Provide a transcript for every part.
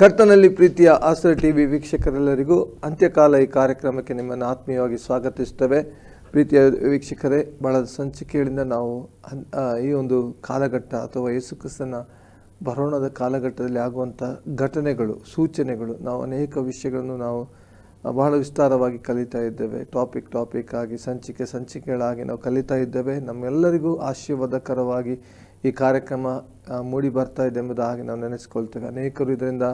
ಕರ್ತನಲ್ಲಿ ಪ್ರೀತಿಯ ಆಸರ ಟಿವಿ ವೀಕ್ಷಕರೆಲ್ಲರಿಗೂ ಅಂತ್ಯಕಾಲ ಈ ಕಾರ್ಯಕ್ರಮಕ್ಕೆ ನಿಮ್ಮನ್ನು ಆತ್ಮೀಯವಾಗಿ ಸ್ವಾಗತಿಸುತ್ತೇವೆ. ಪ್ರೀತಿಯ ವೀಕ್ಷಕರೇ, ಬಹಳ ಸಂಚಿಕೆಗಳಿಂದ ನಾವು ಈ ಒಂದು ಕಾಲಘಟ್ಟ ಅಥವಾ ಯೇಸುಕ್ರಿಸ್ತನ ಬರೋಣದ ಕಾಲಘಟ್ಟದಲ್ಲಿ ಆಗುವಂಥ ಘಟನೆಗಳು, ಸೂಚನೆಗಳು, ನಾವು ಅನೇಕ ವಿಷಯಗಳನ್ನು ನಾವು ಬಹಳ ವಿಸ್ತಾರವಾಗಿ ಕಲಿತಾ ಇದ್ದೇವೆ. ಟಾಪಿಕ್ ಟಾಪಿಕ್ ಆಗಿ, ಸಂಚಿಕೆ, ಸಂಚಿಕೆಗಳಾಗಿ ನಾವು ಕಲಿತಾ ಇದ್ದೇವೆ. ನಮ್ಮೆಲ್ಲರಿಗೂ ಆಶೀರ್ವಾದಕರವಾಗಿ ಈ ಕಾರ್ಯಕ್ರಮ ಮೂಡಿ ಬರ್ತಾ ಇದೆ ಎಂಬುದಾಗಿ ನಾವು ನೆನೆಸ್ಕೊಳ್ತೇವೆ. ಅನೇಕರು ಇದರಿಂದ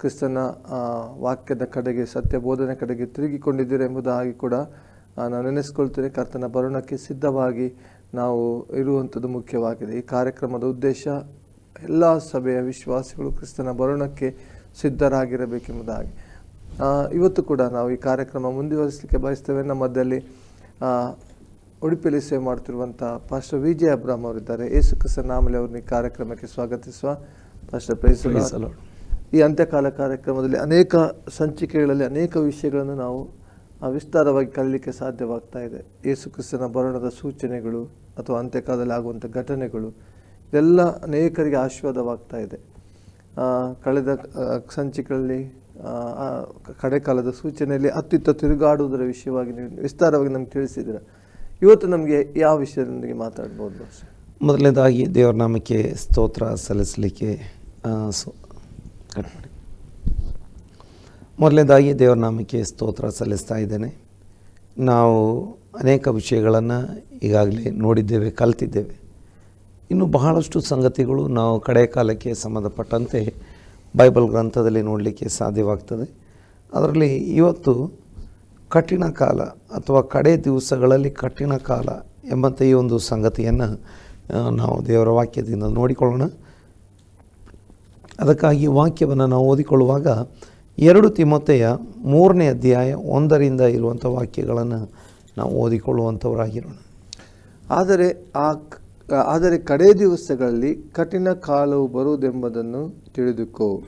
ಕ್ರಿಸ್ತನ ವಾಕ್ಯದ ಕಡೆಗೆ, ಸತ್ಯ ಬೋಧನೆ ಕಡೆಗೆ ತಿರುಗಿಕೊಂಡಿದ್ದೀರಿ ಎಂಬುದಾಗಿ ಕೂಡ ನಾವು ನಾನು ನೆನೆಸ್ಕೊಳ್ತೇನೆ ಕರ್ತನ ಬರೋಣಕ್ಕೆ ಸಿದ್ಧವಾಗಿ ನಾವು ಇರುವಂಥದ್ದು ಮುಖ್ಯವಾಗಿದೆ. ಈ ಕಾರ್ಯಕ್ರಮದ ಉದ್ದೇಶ ಎಲ್ಲ ಸಭೆಯ ವಿಶ್ವಾಸಿಗಳು ಕ್ರಿಸ್ತನ ಬರೋಣಕ್ಕೆ ಸಿದ್ಧರಾಗಿರಬೇಕೆಂಬುದಾಗಿ ಇವತ್ತು ಕೂಡ ನಾವು ಈ ಕಾರ್ಯಕ್ರಮ ಮುಂದುವರಿಸಲಿಕ್ಕೆ ಬಯಸ್ತೇವೆ. ನಮ್ಮದಲ್ಲಿ ಉಡುಪಿಯಲ್ಲಿ ಸೇವೆ ಮಾಡ್ತಿರುವಂಥ ಪಾಸ್ಟರ್ ವಿಜಯ ಅಬ್ರಾಮ್ ಅವರಿದ್ದಾರೆ. ಯೇಸು ಕ್ರಿಸ್ತನ ನಾಮಲೆ ಅವ್ರನ್ನ ಈ ಕಾರ್ಯಕ್ರಮಕ್ಕೆ ಸ್ವಾಗತಿಸುವ ಪಾಸ್ಟರ್ ಪ್ರೈಸ್ ಈ ಅಂತ್ಯಕಾಲ ಕಾರ್ಯಕ್ರಮದಲ್ಲಿ ಅನೇಕ ಸಂಚಿಕೆಗಳಲ್ಲಿ ಅನೇಕ ವಿಷಯಗಳನ್ನು ನಾವು ವಿಸ್ತಾರವಾಗಿ ಕಲಿಯಲಿಕ್ಕೆ ಸಾಧ್ಯವಾಗ್ತಾ ಇದೆ. ಯೇಸು ಕ್ರಿಸ್ತನ ಬರಣದ ಸೂಚನೆಗಳು ಅಥವಾ ಅಂತ್ಯಕಾಲದಲ್ಲಿ ಆಗುವಂಥ ಘಟನೆಗಳು ಇದೆಲ್ಲ ಅನೇಕರಿಗೆ ಆಶೀರ್ವಾದವಾಗ್ತಾ ಇದೆ. ಕಳೆದ ಸಂಚಿಕೆಗಳಲ್ಲಿ ಕಡೆಕಾಲದ ಸೂಚನೆಯಲ್ಲಿ ಅತ್ತಿತ್ತ ತಿರುಗಾಡುವುದರ ವಿಷಯವಾಗಿ ನೀವು ವಿಸ್ತಾರವಾಗಿ ನಮ್ಗೆ ತಿಳಿಸಿದ್ದೀರ. ಇವತ್ತು ನಮಗೆ ಯಾವ ವಿಷಯದೊಂದಿಗೆ ಮಾತಾಡ್ಬೋದು? ಮೊದಲನೇದಾಗಿ ದೇವರ ನಾಮಕ್ಕೆ ಸ್ತೋತ್ರ ಸಲ್ಲಿಸಲಿಕ್ಕೆ ಸೊ- ಮೊದಲನೇದಾಗಿ ದೇವರ ನಾಮಕ್ಕೆ ಸ್ತೋತ್ರ ಸಲ್ಲಿಸ್ತಾ ಇದ್ದೇನೆ. ನಾವು ಅನೇಕ ವಿಷಯಗಳನ್ನು ಈಗಾಗಲೇ ನೋಡಿದ್ದೇವೆ, ಕಲ್ತಿದ್ದೇವೆ. ಇನ್ನು ಬಹಳಷ್ಟು ಸಂಗತಿಗಳು ನಾವು ಕಡೆ ಕಾಲಕ್ಕೆ ಸಂಬಂಧಪಟ್ಟಂತೆ ಬೈಬಲ್ ಗ್ರಂಥದಲ್ಲಿ ನೋಡಲಿಕ್ಕೆ ಸಾಧ್ಯವಾಗ್ತದೆ. ಅದರಲ್ಲಿ ಇವತ್ತು ಕಠಿಣ ಕಾಲ ಅಥವಾ ಕಡೆ ದಿವಸಗಳಲ್ಲಿ ಕಠಿಣ ಕಾಲ ಎಂಬಂಥ ಈ ಒಂದು ಸಂಗತಿಯನ್ನು ನಾವು ದೇವರ ವಾಕ್ಯದಿಂದ ನೋಡಿಕೊಳ್ಳೋಣ. ಅದಕ್ಕಾಗಿ ವಾಕ್ಯವನ್ನು ನಾವು ಓದಿಕೊಳ್ಳುವಾಗ ಎರಡು ತಿಮೊತೆಯ ಮೂರನೇ ಅಧ್ಯಾಯ ಒಂದರಿಂದ ಇರುವಂಥ ವಾಕ್ಯಗಳನ್ನು ನಾವು ಓದಿಕೊಳ್ಳುವಂಥವರಾಗಿರೋಣ ಆದರೆ ಆ ಆದರೆ ಕಡೇ ದಿವಸಗಳಲ್ಲಿ ಕಠಿಣ ಕಾಲವು ಬರುವುದೆಂಬುದನ್ನು ತಿಳಿದುಕೋ.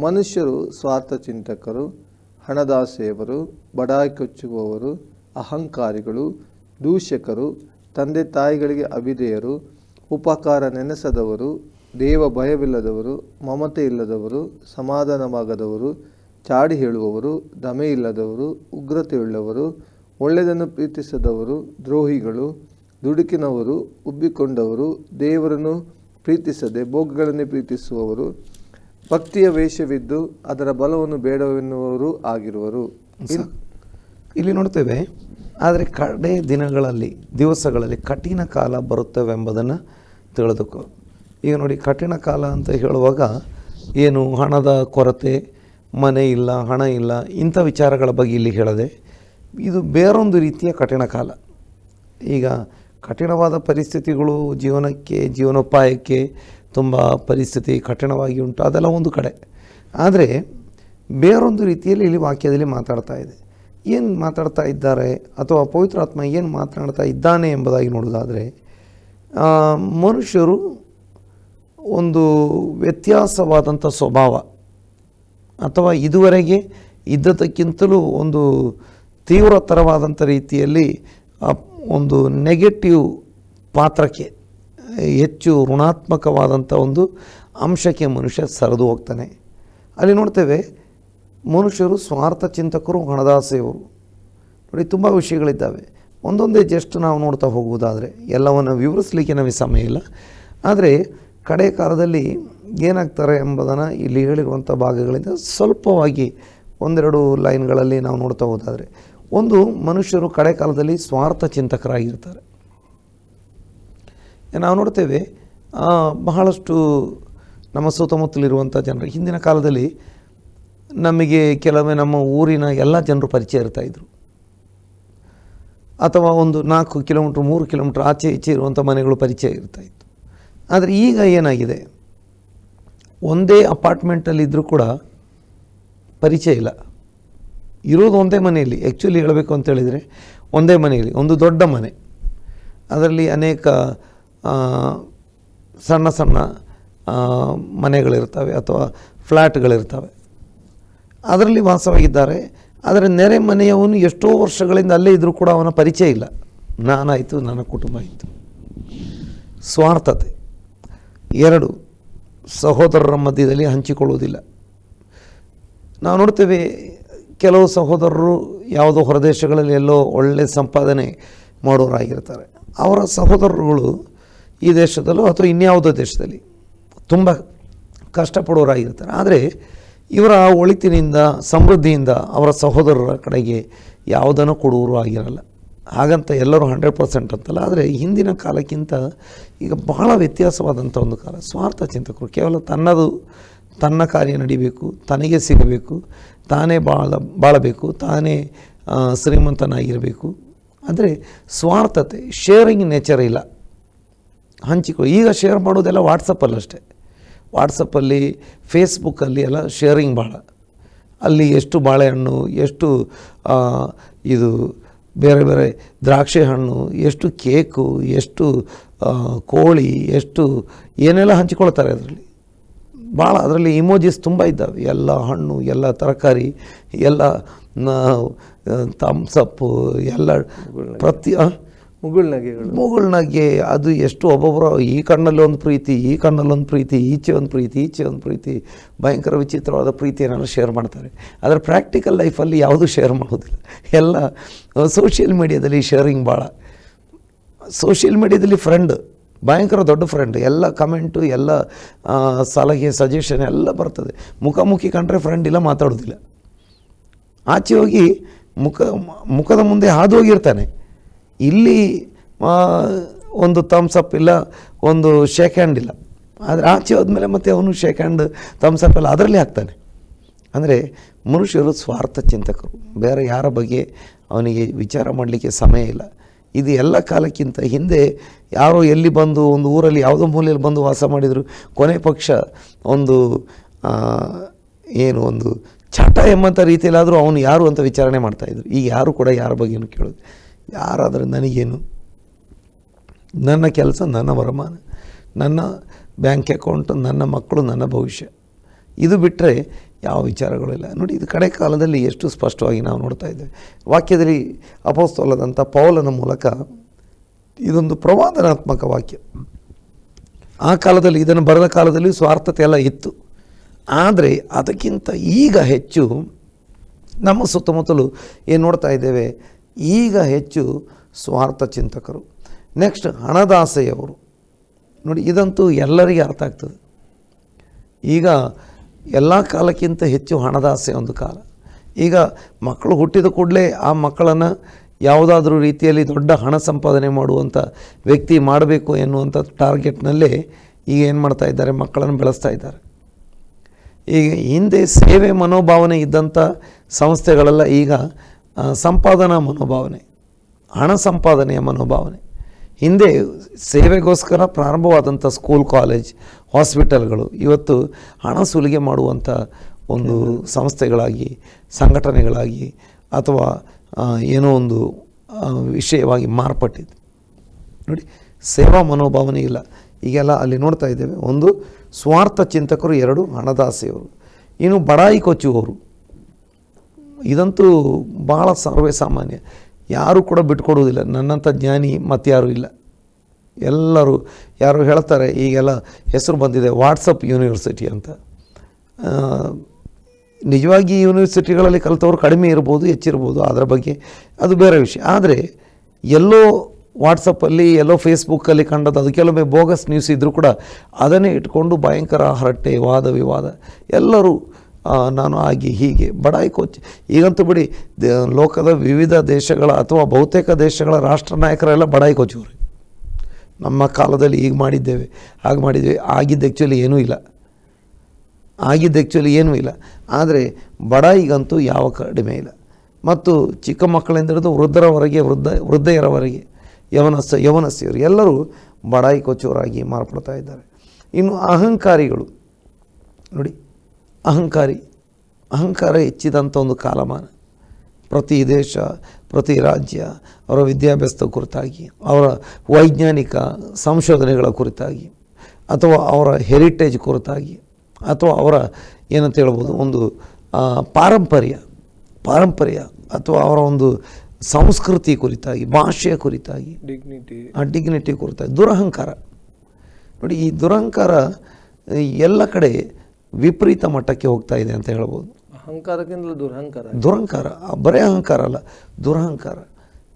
ಮನುಷ್ಯರು ಸ್ವಾರ್ಥ ಚಿಂತಕರು ಹಣದಾಸೆಯವರು, ಬಡಾಯಿ ಕೊಚ್ಚುವವರು, ಅಹಂಕಾರಿಗಳು, ದೂಷಕರು, ತಂದೆ ತಾಯಿಗಳಿಗೆ ಅವಿಧೇಯರು, ಉಪಕಾರ ನೆನೆಸದವರು, ದೇವ ಭಯವಿಲ್ಲದವರು, ಮಮತೆ ಇಲ್ಲದವರು, ಸಮಾಧಾನವಾಗದವರು, ಚಾಡಿ ಹೇಳುವವರು, ದಮೆ ಇಲ್ಲದವರು, ಉಗ್ರತೆಯುಳ್ಳವರು, ಒಳ್ಳೆಯದನ್ನು ಪ್ರೀತಿಸದವರು, ದ್ರೋಹಿಗಳು, ದುಡುಕಿನವರು, ಉಬ್ಬಿಕೊಂಡವರು, ದೇವರನ್ನು ಪ್ರೀತಿಸದೆ ಭೋಗಗಳನ್ನೇ ಪ್ರೀತಿಸುವವರು ಭಕ್ತಿಯ ವೇಷವಿದ್ದು ಅದರ ಬಲವನ್ನು ಬೇಡವೆನ್ನುವರು ಆಗಿರುವರು. ಇಲ್ಲಿ ನೋಡ್ತೇವೆ, ಆದರೆ ಕಡೆ ದಿನಗಳಲ್ಲಿ, ದಿವಸಗಳಲ್ಲಿ ಕಠಿಣ ಕಾಲ ಬರುತ್ತವೆಂಬುದನ್ನು ತಿಳಿದುಕೊ, ಈಗ ನೋಡಿ ಕಠಿಣ ಕಾಲ ಅಂತ ಹೇಳುವಾಗ ಏನು ಹಣದ ಕೊರತೆ, ಮನೆ ಇಲ್ಲ, ಹಣ ಇಲ್ಲ, ಇಂಥ ವಿಚಾರಗಳ ಬಗ್ಗೆ ಇಲ್ಲಿ ಹೇಳದೆ, ಇದು ಬೇರೊಂದು ರೀತಿಯ ಕಠಿಣ ಕಾಲ. ಈಗ ಕಠಿಣವಾದ ಪರಿಸ್ಥಿತಿಗಳು, ಜೀವನಕ್ಕೆ, ಜೀವನೋಪಾಯಕ್ಕೆ ತುಂಬ ಪರಿಸ್ಥಿತಿ ಕಠಿಣವಾಗಿ ಉಂಟು, ಅದೆಲ್ಲ ಒಂದು ಕಡೆ. ಆದರೆ ಬೇರೊಂದು ರೀತಿಯಲ್ಲಿ ಇಲ್ಲಿ ವಾಕ್ಯದಲ್ಲಿ ಮಾತಾಡ್ತಾ ಇದೆ. ಏನು ಮಾತಾಡ್ತಾ ಇದ್ದಾರೆ ಅಥವಾ ಪವಿತ್ರಾತ್ಮ ಏನು ಮಾತನಾಡ್ತಾ ಇದ್ದಾನೆ ಎಂಬುದಾಗಿ ನೋಡೋದಾದರೆ ಮನುಷ್ಯರು ಒಂದು ವ್ಯತ್ಯಾಸವಾದಂಥ ಸ್ವಭಾವ. ಅಥವಾ ಇದುವರೆಗೆ ಇದ್ದದಕ್ಕಿಂತಲೂ ಒಂದು ತೀವ್ರತರವಾದಂಥ ರೀತಿಯಲ್ಲಿ ಒಂದು ನೆಗೆಟಿವ್ ಪಾತ್ರಕ್ಕೆ ಹೆಚ್ಚು ಋಣಾತ್ಮಕವಾದಂಥ ಒಂದು ಅಂಶಕ್ಕೆ ಮನುಷ್ಯ ಸರಿದು ಹೋಗ್ತಾನೆ. ಅಲ್ಲಿ ನೋಡ್ತೇವೆ, ಮನುಷ್ಯರು ಸ್ವಾರ್ಥ ಚಿಂತಕರು, ಹಣದಾಸೆಯವರು. ನೋಡಿ, ತುಂಬ ವಿಷಯಗಳಿದ್ದಾವೆ. ಒಂದೊಂದೇ ಜಸ್ಟ್ ನಾವು ನೋಡ್ತಾ ಹೋಗುವುದಾದರೆ, ಎಲ್ಲವನ್ನು ವಿವರಿಸಲಿಕ್ಕೆ ನಮಗೆ ಸಮಯ ಇಲ್ಲ. ಆದರೆ, ಕಡೆ ಕಾಲದಲ್ಲಿ ಏನಾಗ್ತಾರೆ ಎಂಬುದನ್ನು ಇಲ್ಲಿ ಹೇಳಿರುವಂಥ ಭಾಗಗಳಿಂದ ಸ್ವಲ್ಪವಾಗಿ ಒಂದೆರಡು ಲೈನ್ಗಳಲ್ಲಿ ನಾವು ನೋಡ್ತಾ ಹೋದಾದರೆ, ಒಂದು ಮನುಷ್ಯರು ಕಡೆ ಕಾಲದಲ್ಲಿ ಸ್ವಾರ್ಥ ಚಿಂತಕರಾಗಿರ್ತಾರೆ. ನಾವು ನೋಡ್ತೇವೆ ಬಹಳಷ್ಟು ನಮ್ಮ ಸುತ್ತಮುತ್ತಲಿರುವಂಥ ಜನರು, ಹಿಂದಿನ ಕಾಲದಲ್ಲಿ ನಮಗೆ ಕೆಲವೊಮ್ಮೆ ನಮ್ಮ ಊರಿನ ಎಲ್ಲ ಜನರು ಪರಿಚಯ ಇರ್ತಾಯಿದ್ರು ಅಥವಾ ಒಂದು ನಾಲ್ಕು ಕಿಲೋಮೀಟ್ರ್, ಮೂರು ಕಿಲೋಮೀಟ್ರ್ ಆಚೆ ಈಚೆ ಇರುವಂಥ ಮನೆಗಳು ಪರಿಚಯ ಇರ್ತಾಯಿತ್ತು ಆದರೆ ಈಗ ಏನಾಗಿದೆ? ಒಂದೇ ಅಪಾರ್ಟ್ಮೆಂಟಲ್ಲಿ ಇದ್ದರೂ ಕೂಡ ಪರಿಚಯ ಇಲ್ಲ. ಇರೋದು ಒಂದೇ ಮನೆಯಲ್ಲಿ. ಆ್ಯಕ್ಚುಲಿ ಹೇಳಬೇಕು ಅಂತ ಹೇಳಿದರೆ, ಒಂದೇ ಮನೆಯಲ್ಲಿ, ಒಂದು ದೊಡ್ಡ ಮನೆ. ಅದರಲ್ಲಿ ಅನೇಕ ಸಣ್ಣ ಸಣ್ಣ ಮನೆಗಳಿರ್ತವೆ ಅಥವಾ ಫ್ಲ್ಯಾಟ್ಗಳಿರ್ತವೆ ಅದರಲ್ಲಿ ವಾಸವಾಗಿದ್ದಾರೆ. ಆದರೆ ನೆರೆ ಮನೆಯವನು ಎಷ್ಟೋ ವರ್ಷಗಳಿಂದ ಅಲ್ಲೇ ಇದ್ದರೂ ಕೂಡ ಅವನ ಪರಿಚಯ ಇಲ್ಲ. ನಾನಾಯಿತು, ನನ್ನ ಕುಟುಂಬ ಆಯಿತು. ಸ್ವಾರ್ಥತೆ. ಎರಡು, ಸಹೋದರರ ಮಧ್ಯದಲ್ಲಿ ಹಂಚಿಕೊಳ್ಳುವುದಿಲ್ಲ. ನಾವು ನೋಡ್ತೇವೆ, ಕೆಲವು ಸಹೋದರರು ಯಾವುದೋ ಹೊರದೇಶಗಳಲ್ಲಿ ಎಲ್ಲೋ ಒಳ್ಳೆ ಸಂಪಾದನೆ ಮಾಡೋರಾಗಿರ್ತಾರೆ. ಅವರ ಸಹೋದರರುಗಳು ಈ ದೇಶದಲ್ಲೋ ಅಥವಾ ಇನ್ಯಾವುದೋ ದೇಶದಲ್ಲಿ ತುಂಬ ಕಷ್ಟಪಡೋರಾಗಿರ್ತಾರೆ. ಆದರೆ ಇವರ ಒಳಿತಿನಿಂದ, ಸಮೃದ್ಧಿಯಿಂದ ಅವರ ಸಹೋದರರ ಕಡೆಗೆ ಯಾವುದನ್ನು ಕೊಡುವರು ಆಗಿರಲ್ಲ. ಹಾಗಂತ ಎಲ್ಲರೂ ಹಂಡ್ರೆಡ್ ಪರ್ಸೆಂಟ್ ಅಂತಲ್ಲ. ಆದರೆ ಹಿಂದಿನ ಕಾಲಕ್ಕಿಂತ ಈಗ ಬಹಳ ವ್ಯತ್ಯಾಸವಾದಂಥ ಒಂದು ಕಾಲ. ಸ್ವಾರ್ಥ ಚಿಂತಕರು, ಕೇವಲ ತನ್ನದು, ತನ್ನ ಕಾರ್ಯ ನಡಿಬೇಕು, ತನಗೆ ಸಿಗಬೇಕು, ತಾನೇ ಬಾಳ, ಬಾಳಬೇಕು, ತಾನೇ ಶ್ರೀಮಂತನಾಗಿರಬೇಕು. ಅಂದರೆ ಸ್ವಾರ್ಥತೆ ಶೇರಿಂಗ್ ನೇಚರ್ ಇಲ್ಲ. ಹಂಚಿಕೊ ಈಗ ಶೇರ್ ಮಾಡೋದೆಲ್ಲ ವಾಟ್ಸಪ್ಪಲ್ಲಷ್ಟೇ ವಾಟ್ಸಪ್ಪಲ್ಲಿ ಫೇಸ್ಬುಕ್ಕಲ್ಲಿ ಎಲ್ಲ ಶೇರಿಂಗ್ ಭಾಳ. ಅಲ್ಲಿ ಎಷ್ಟು ಬಾಳೆಹಣ್ಣು ಎಷ್ಟು ಇದು ಬೇರೆ ಬೇರೆ ದ್ರಾಕ್ಷಿ ಹಣ್ಣು ಎಷ್ಟು ಕೇಕು ಎಷ್ಟು ಕೋಳಿ ಎಷ್ಟು ಏನೆಲ್ಲ ಹಂಚಿಕೊಳ್ತಾರೆ ಅದರಲ್ಲಿ. ಭಾಳ ಅದರಲ್ಲಿ ಇಮೋಜಿಸ್ ತುಂಬ ಇದ್ದಾವೆ. ಎಲ್ಲ ಹಣ್ಣು ಎಲ್ಲ ತರಕಾರಿ ಎಲ್ಲ ತಮ್ಸಪ್ಪು ಎಲ್ಲ ಪ್ರತಿ? ಮುಗುಳ್ನಗೆಗಳು ಮುಗುಳ್ನಾಗೆ ಅದು ಎಷ್ಟು ಒಬ್ಬೊಬ್ಬರು ಈ ಕಣ್ಣಲ್ಲಿ ಒಂದು ಪ್ರೀತಿ, ಈ ಕಣ್ಣಲ್ಲಿ ಒಂದು ಪ್ರೀತಿ, ಈಚೆ ಒಂದು ಪ್ರೀತಿ, ಈಚೆ ಒಂದು ಪ್ರೀತಿ, ಭಯಂಕರ ವಿಚಿತ್ರವಾದ ಪ್ರೀತಿಯನ್ನೆಲ್ಲ ಶೇರ್ ಮಾಡ್ತಾರೆ. ಆದರೆ ಪ್ರಾಕ್ಟಿಕಲ್ ಲೈಫಲ್ಲಿ ಯಾವುದೂ ಶೇರ್ ಮಾಡೋದಿಲ್ಲ. ಎಲ್ಲ ಸೋಷಿಯಲ್ ಮೀಡಿಯಾದಲ್ಲಿ ಶೇರಿಂಗ್ ಭಾಳ ಸೋಷಿಯಲ್ ಮೀಡಿಯಾದಲ್ಲಿ ಫ್ರೆಂಡ್, ಭಯಂಕರ ದೊಡ್ಡ ಫ್ರೆಂಡ್, ಎಲ್ಲ ಕಮೆಂಟು, ಎಲ್ಲ ಸಲಹೆ, ಸಜೆಷನ್ ಎಲ್ಲ ಬರ್ತದೆ. ಮುಖಾಮುಖಿ ಕಂಡ್ರೆ ಫ್ರೆಂಡ್ ಇಲ್ಲ, ಮಾತಾಡೋದಿಲ್ಲ. ಆಚೆ ಹೋಗಿ ಮುಖ, ಮುಖದ ಮುಂದೆ ಹಾದು ಹೋಗಿರ್ತಾನೆ. ಇಲ್ಲಿ ಒಂದು ಥಮ್ಸ್ ಅಪ್ ಇಲ್ಲ, ಒಂದು ಶೇಕ್ ಹ್ಯಾಂಡ್ ಇಲ್ಲ. ಆದರೆ ಆಚೆ ಹೋದ್ಮೇಲೆ ಮತ್ತೆ ಅವನು ಶೇಕ್ ಹ್ಯಾಂಡ್ ಥಮ್ಸ್ ಅಪ್ ಎಲ್ಲ ಅದರಲ್ಲಿ ಹಾಕ್ತಾನೆ. ಅಂದರೆ ಮನುಷ್ಯರು ಸ್ವಾರ್ಥ ಚಿಂತಕರು. ಬೇರೆ ಯಾರ ಬಗ್ಗೆ ಅವನಿಗೆ ವಿಚಾರ ಮಾಡಲಿಕ್ಕೆ ಸಮಯ ಇಲ್ಲ. ಇದು ಎಲ್ಲ ಕಾಲಕ್ಕಿಂತ ಹಿಂದೆ ಯಾರೋ ಎಲ್ಲಿ ಬಂದು, ಒಂದು ಊರಲ್ಲಿ ಯಾವುದೋ ಮೂಲೆಯಲ್ಲಿ ಬಂದು ವಾಸ ಮಾಡಿದರು, ಕೊನೆ ಪಕ್ಷ ಒಂದು ಏನು ಒಂದು ಚಟ ಎಂಬಂಥ ರೀತಿಯಲ್ಲಾದರೂ ಅವನು ಯಾರು ಅಂತ ವಿಚಾರಣೆ ಮಾಡ್ತಾಯಿದ್ರು ಈಗ ಯಾರು ಕೂಡ ಯಾರ ಬಗ್ಗೆಯೂ ಕೇಳೋದು ಯಾರಾದರೂ ನನಗೇನು? ನನ್ನ ಕೆಲಸ ನನ್ನ ವರಮಾನ, ನನ್ನ ಬ್ಯಾಂಕ್ ಅಕೌಂಟ್, ನನ್ನ ಮಕ್ಕಳು, ನನ್ನ ಭವಿಷ್ಯ. ಇದು ಬಿಟ್ಟರೆ ಯಾವ ವಿಚಾರಗಳಿಲ್ಲ ನೋಡಿ, ಇದು ಕಡೆ ಕಾಲದಲ್ಲಿ ಎಷ್ಟು ಸ್ಪಷ್ಟವಾಗಿ ನಾವು ನೋಡ್ತಾ ಇದ್ದೇವೆ. ವಾಕ್ಯದಲ್ಲಿ ಅಪೋಸ್ತೋಲದಂಥ ಪೌಲನ ಮೂಲಕ ಇದೊಂದು ಪ್ರವಾದನಾತ್ಮಕ ವಾಕ್ಯ. ಆ ಕಾಲದಲ್ಲಿ, ಇದನ್ನು ಬರೆದ ಕಾಲದಲ್ಲಿ ಸ್ವಾರ್ಥತೆ ಎಲ್ಲ ಇತ್ತು. ಆದರೆ ಅದಕ್ಕಿಂತ ಈಗ ಹೆಚ್ಚು ನಮ್ಮ ಸುತ್ತಮುತ್ತಲು ಏನು ನೋಡ್ತಾ ಇದ್ದೇವೆ? ಈಗ ಹೆಚ್ಚು ಸ್ವಾರ್ಥ ಚಿಂತಕರು. ನೆಕ್ಸ್ಟ್ ಹಣದಾಸೆಯವರು. ನೋಡಿ, ಇದಂತೂ ಎಲ್ಲರಿಗೆ ಅರ್ಥ ಆಗ್ತದೆ. ಈಗ ಎಲ್ಲ ಕಾಲಕ್ಕಿಂತ ಹೆಚ್ಚು ಹಣದಾಸೆ ಒಂದು ಕಾಲ. ಈಗ ಮಕ್ಕಳು ಹುಟ್ಟಿದ ಕೂಡಲೇ ಆ ಮಕ್ಕಳನ್ನು ಯಾವುದಾದ್ರೂ ರೀತಿಯಲ್ಲಿ ದೊಡ್ಡ ಹಣ ಸಂಪಾದನೆ ಮಾಡುವಂಥ ವ್ಯಕ್ತಿ ಮಾಡಬೇಕು ಎನ್ನುವಂಥ ಟಾರ್ಗೆಟ್ನಲ್ಲೇ ಈಗ ಏನು ಮಾಡ್ತಾ ಇದ್ದಾರೆ? ಮಕ್ಕಳನ್ನು ಬೆಳೆಸ್ತಾ ಇದ್ದಾರೆ. ಈಗ ಹಿಂದೆ ಸೇವೆ ಮನೋಭಾವನೆ ಇದ್ದಂಥ ಸಂಸ್ಥೆಗಳೆಲ್ಲ ಈಗ ಸಂಪಾದನಾ ಮನೋಭಾವನೆ, ಹಣ ಸಂಪಾದನೆಯ ಮನೋಭಾವನೆ. ಹಿಂದೆ ಸೇವೆಗೋಸ್ಕರ ಪ್ರಾರಂಭವಾದಂಥ ಸ್ಕೂಲ್, ಕಾಲೇಜ್, ಹಾಸ್ಪಿಟಲ್ಗಳು, ಇವತ್ತು ಹಣ ಸುಲಿಗೆ ಮಾಡುವಂಥ ಒಂದು ಸಂಸ್ಥೆಗಳಾಗಿ, ಸಂಘಟನೆಗಳಾಗಿ ಅಥವಾ ಏನೋ ಒಂದು ವಿಷಯವಾಗಿ ಮಾರ್ಪಟ್ಟಿದೆ. ನೋಡಿ, ಸೇವಾ ಮನೋಭಾವನೆ ಇಲ್ಲ. ಈಗೆಲ್ಲ ಅಲ್ಲಿ ನೋಡ್ತಾ ಇದ್ದೇವೆ, ಒಂದು ಸ್ವಾರ್ಥ ಚಿಂತಕರು ಎರಡು ಹಣದಾಸೆಯವರು. ಇನ್ನು ಬಡಾಯಿ ಕೊಚ್ಚುವವರು. ಇದಂತೂ ಭಾಳ ಸರ್ವೇ ಸಾಮಾನ್ಯ. ಯಾರೂ ಕೂಡ ಬಿಟ್ಕೊಡುವುದಿಲ್ಲ. ನನ್ನಂಥ ಜ್ಞಾನಿ ಮತ್ತಾರೂ ಇಲ್ಲ. ಎಲ್ಲರೂ ಯಾರು ಹೇಳ್ತಾರೆ, ಈಗೆಲ್ಲ ಹೆಸರು ಬಂದಿದೆ ವಾಟ್ಸಪ್ ಯೂನಿವರ್ಸಿಟಿ ಅಂತ. ನಿಜವಾಗಿ ಯೂನಿವರ್ಸಿಟಿಗಳಲ್ಲಿ ಕಲಿತವ್ರು ಕಡಿಮೆ ಇರ್ಬೋದು, ಹೆಚ್ಚಿರ್ಬೋದು, ಅದರ ಬಗ್ಗೆ ಅದು ಬೇರೆ ವಿಷಯ. ಆದರೆ ಎಲ್ಲೋ ವಾಟ್ಸಪ್ಪಲ್ಲಿ, ಎಲ್ಲೋ ಫೇಸ್ಬುಕ್ಕಲ್ಲಿ ಕಂಡದ್ದು, ಅದು ಕೆಲವೊಮ್ಮೆ ಬೋಗಸ್ ನ್ಯೂಸ್ ಇದ್ದರೂ ಕೂಡ ಅದನ್ನೇ ಇಟ್ಕೊಂಡು ಭಯಂಕರ ಹರಟೆ, ವಾದ ವಿವಾದ. ಎಲ್ಲರೂ ನಾನು ಆಗಿ ಹೀಗೆ. ಬಡಾಯಿ ಕೋಚ್. ಈಗಂತೂ ಬಿಡಿ ಲೋಕದ ವಿವಿಧ ದೇಶಗಳ ಅಥವಾ ಬಹುತೇಕ ದೇಶಗಳ ರಾಷ್ಟ್ರ ನಾಯಕರೆಲ್ಲ ಬಡಾಯಿ ಕೋಚಿವ್ರಿ ನಮ್ಮ ಕಾಲದಲ್ಲಿ ಈಗ ಮಾಡಿದ್ದೇವೆ, ಹಾಗೆ ಮಾಡಿದ್ದೇವೆ. ಆಗಿದ್ದು ಆ್ಯಕ್ಚುಲಿ ಏನೂ ಇಲ್ಲ. ಆಗಿದ್ದು ಆ್ಯಕ್ಚುಲಿ ಏನೂ ಇಲ್ಲ. ಆದರೆ ಬಡಾಯಿಗಂತೂ ಯಾವ ಕಡಿಮೆ ಇಲ್ಲ. ಮತ್ತು ಚಿಕ್ಕ ಮಕ್ಕಳಿಂದ ಹಿಡಿದು ವೃದ್ಧರವರೆಗೆ, ವೃದ್ಧ, ವೃದ್ಧೆಯರವರೆಗೆ ಯವನಸ್ಸ ಯವನಸ್ಸಿಯರು ಎಲ್ಲರೂ ಬಡಾಯಿ ಕೊಚ್ಚುವರಾಗಿ ಮಾರ್ಪಡ್ತಾ ಇದ್ದಾರೆ. ಇನ್ನು ಅಹಂಕಾರಿಗಳು. ನೋಡಿ ಅಹಂಕಾರಿ ಅಹಂಕಾರ ಹೆಚ್ಚಿದಂಥ ಒಂದು ಕಾಲಮಾನ. ಪ್ರತಿ ದೇಶ ಪ್ರತಿ ರಾಜ್ಯ ಅವರ ವಿದ್ಯಾಭ್ಯಾಸದ ಕುರಿತಾಗಿ ಅವರ ವೈಜ್ಞಾನಿಕ ಸಂಶೋಧನೆಗಳ ಕುರಿತಾಗಿ ಅಥವಾ ಅವರ ಹೆರಿಟೇಜ್ ಕುರಿತಾಗಿ ಅಥವಾ ಅವರ ಏನಂತ ಹೇಳ್ಬೋದು ಒಂದು ಪಾರಂಪರ್ಯ ಪಾರಂಪರ್ಯ ಅಥವಾ ಅವರ ಒಂದು ಸಂಸ್ಕೃತಿ ಕುರಿತಾಗಿ ಭಾಷೆಯ ಕುರಿತಾಗಿ. ಡಿಗ್ನಿಟಿ ಆ ಡಿಗ್ನಿಟಿ ಕುರಿತಾಗಿ ದುರಹಂಕಾರ. ನೋಡಿ ಈ ದುರಹಂಕಾರ ಎಲ್ಲ ಕಡೆ ವಿಪರೀತ ಮಟ್ಟಕ್ಕೆ ಹೋಗ್ತಾ ಇದೆ ಅಂತ ಹೇಳ್ಬೋದು. ಅಹಂಕಾರಕ್ಕಿಂತಲೂ ದುರಹಂಕಾರ. ದುರಹಂಕಾರ. ಆ ಬರೇ ಅಹಂಕಾರ ಅಲ್ಲ ದುರಹಂಕಾರ.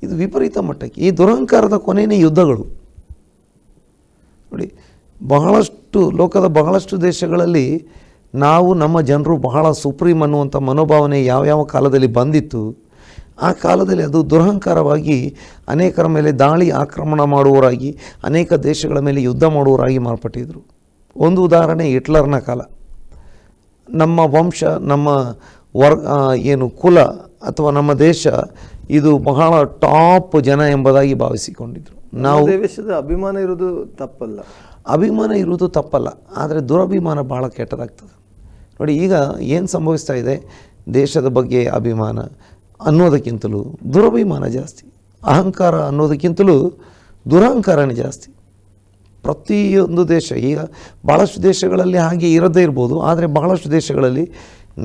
ಇದು ವಿಪರೀತ ಮಟ್ಟಕ್ಕೆ. ಈ ದುರಹಂಕಾರದ ಕೊನೆಯೇ ಯುದ್ಧಗಳು. ನೋಡಿ ಬಹಳಷ್ಟು ಲೋಕದ ಬಹಳಷ್ಟು ದೇಶಗಳಲ್ಲಿ ನಾವು ನಮ್ಮ ಜನರು ಬಹಳ ಸುಪ್ರೀಂ ಅನ್ನುವಂಥ ಮನೋಭಾವನೆ ಯಾವ್ಯಾವ ಕಾಲದಲ್ಲಿ ಬಂದಿತ್ತು ಆ ಕಾಲದಲ್ಲಿ ಅದು ದುರಹಂಕಾರವಾಗಿ ಅನೇಕರ ಮೇಲೆ ದಾಳಿ ಆಕ್ರಮಣ ಮಾಡುವವರಾಗಿ ಅನೇಕ ದೇಶಗಳ ಮೇಲೆ ಯುದ್ಧ ಮಾಡುವವರಾಗಿ ಮಾರ್ಪಟ್ಟಿದ್ದರು ಒಂದು ಉದಾಹರಣೆ ಹಿಟ್ಲರ್ನ ಕಾಲ. ನಮ್ಮ ವಂಶ ನಮ್ಮ ವರ್ ಏನು ಕುಲ ಅಥವಾ ನಮ್ಮ ದೇಶ ಇದು ಬಹಳ ಟಾಪ್ ಜನ ಎಂಬುದಾಗಿ ಭಾವಿಸಿಕೊಂಡಿದ್ರು. ನಾವು ದೇಶದ ಅಭಿಮಾನ ಇರೋದು ತಪ್ಪಲ್ಲ. ಅಭಿಮಾನ ಇರುವುದು ತಪ್ಪಲ್ಲ ಆದರೆ ದುರಭಿಮಾನ ಭಾಳ ಕೆಟ್ಟದಾಗ್ತದೆ. ನೋಡಿ ಈಗ ಏನು ಸಂಭವಿಸ್ತಾ ಇದೆ? ದೇಶದ ಬಗ್ಗೆ ಅಭಿಮಾನ ಅನ್ನೋದಕ್ಕಿಂತಲೂ ದುರಭಿಮಾನ ಜಾಸ್ತಿ ಅಹಂಕಾರ ಅನ್ನೋದಕ್ಕಿಂತಲೂ ದುರಹಂಕಾರನೇ ಜಾಸ್ತಿ. ಪ್ರತಿಯೊಂದು ದೇಶ ಈಗ ಭಾಳಷ್ಟು ದೇಶಗಳಲ್ಲಿ ಹಾಗೆ ಇರದೇ ಇರ್ಬೋದು ಆದರೆ ಬಹಳಷ್ಟು ದೇಶಗಳಲ್ಲಿ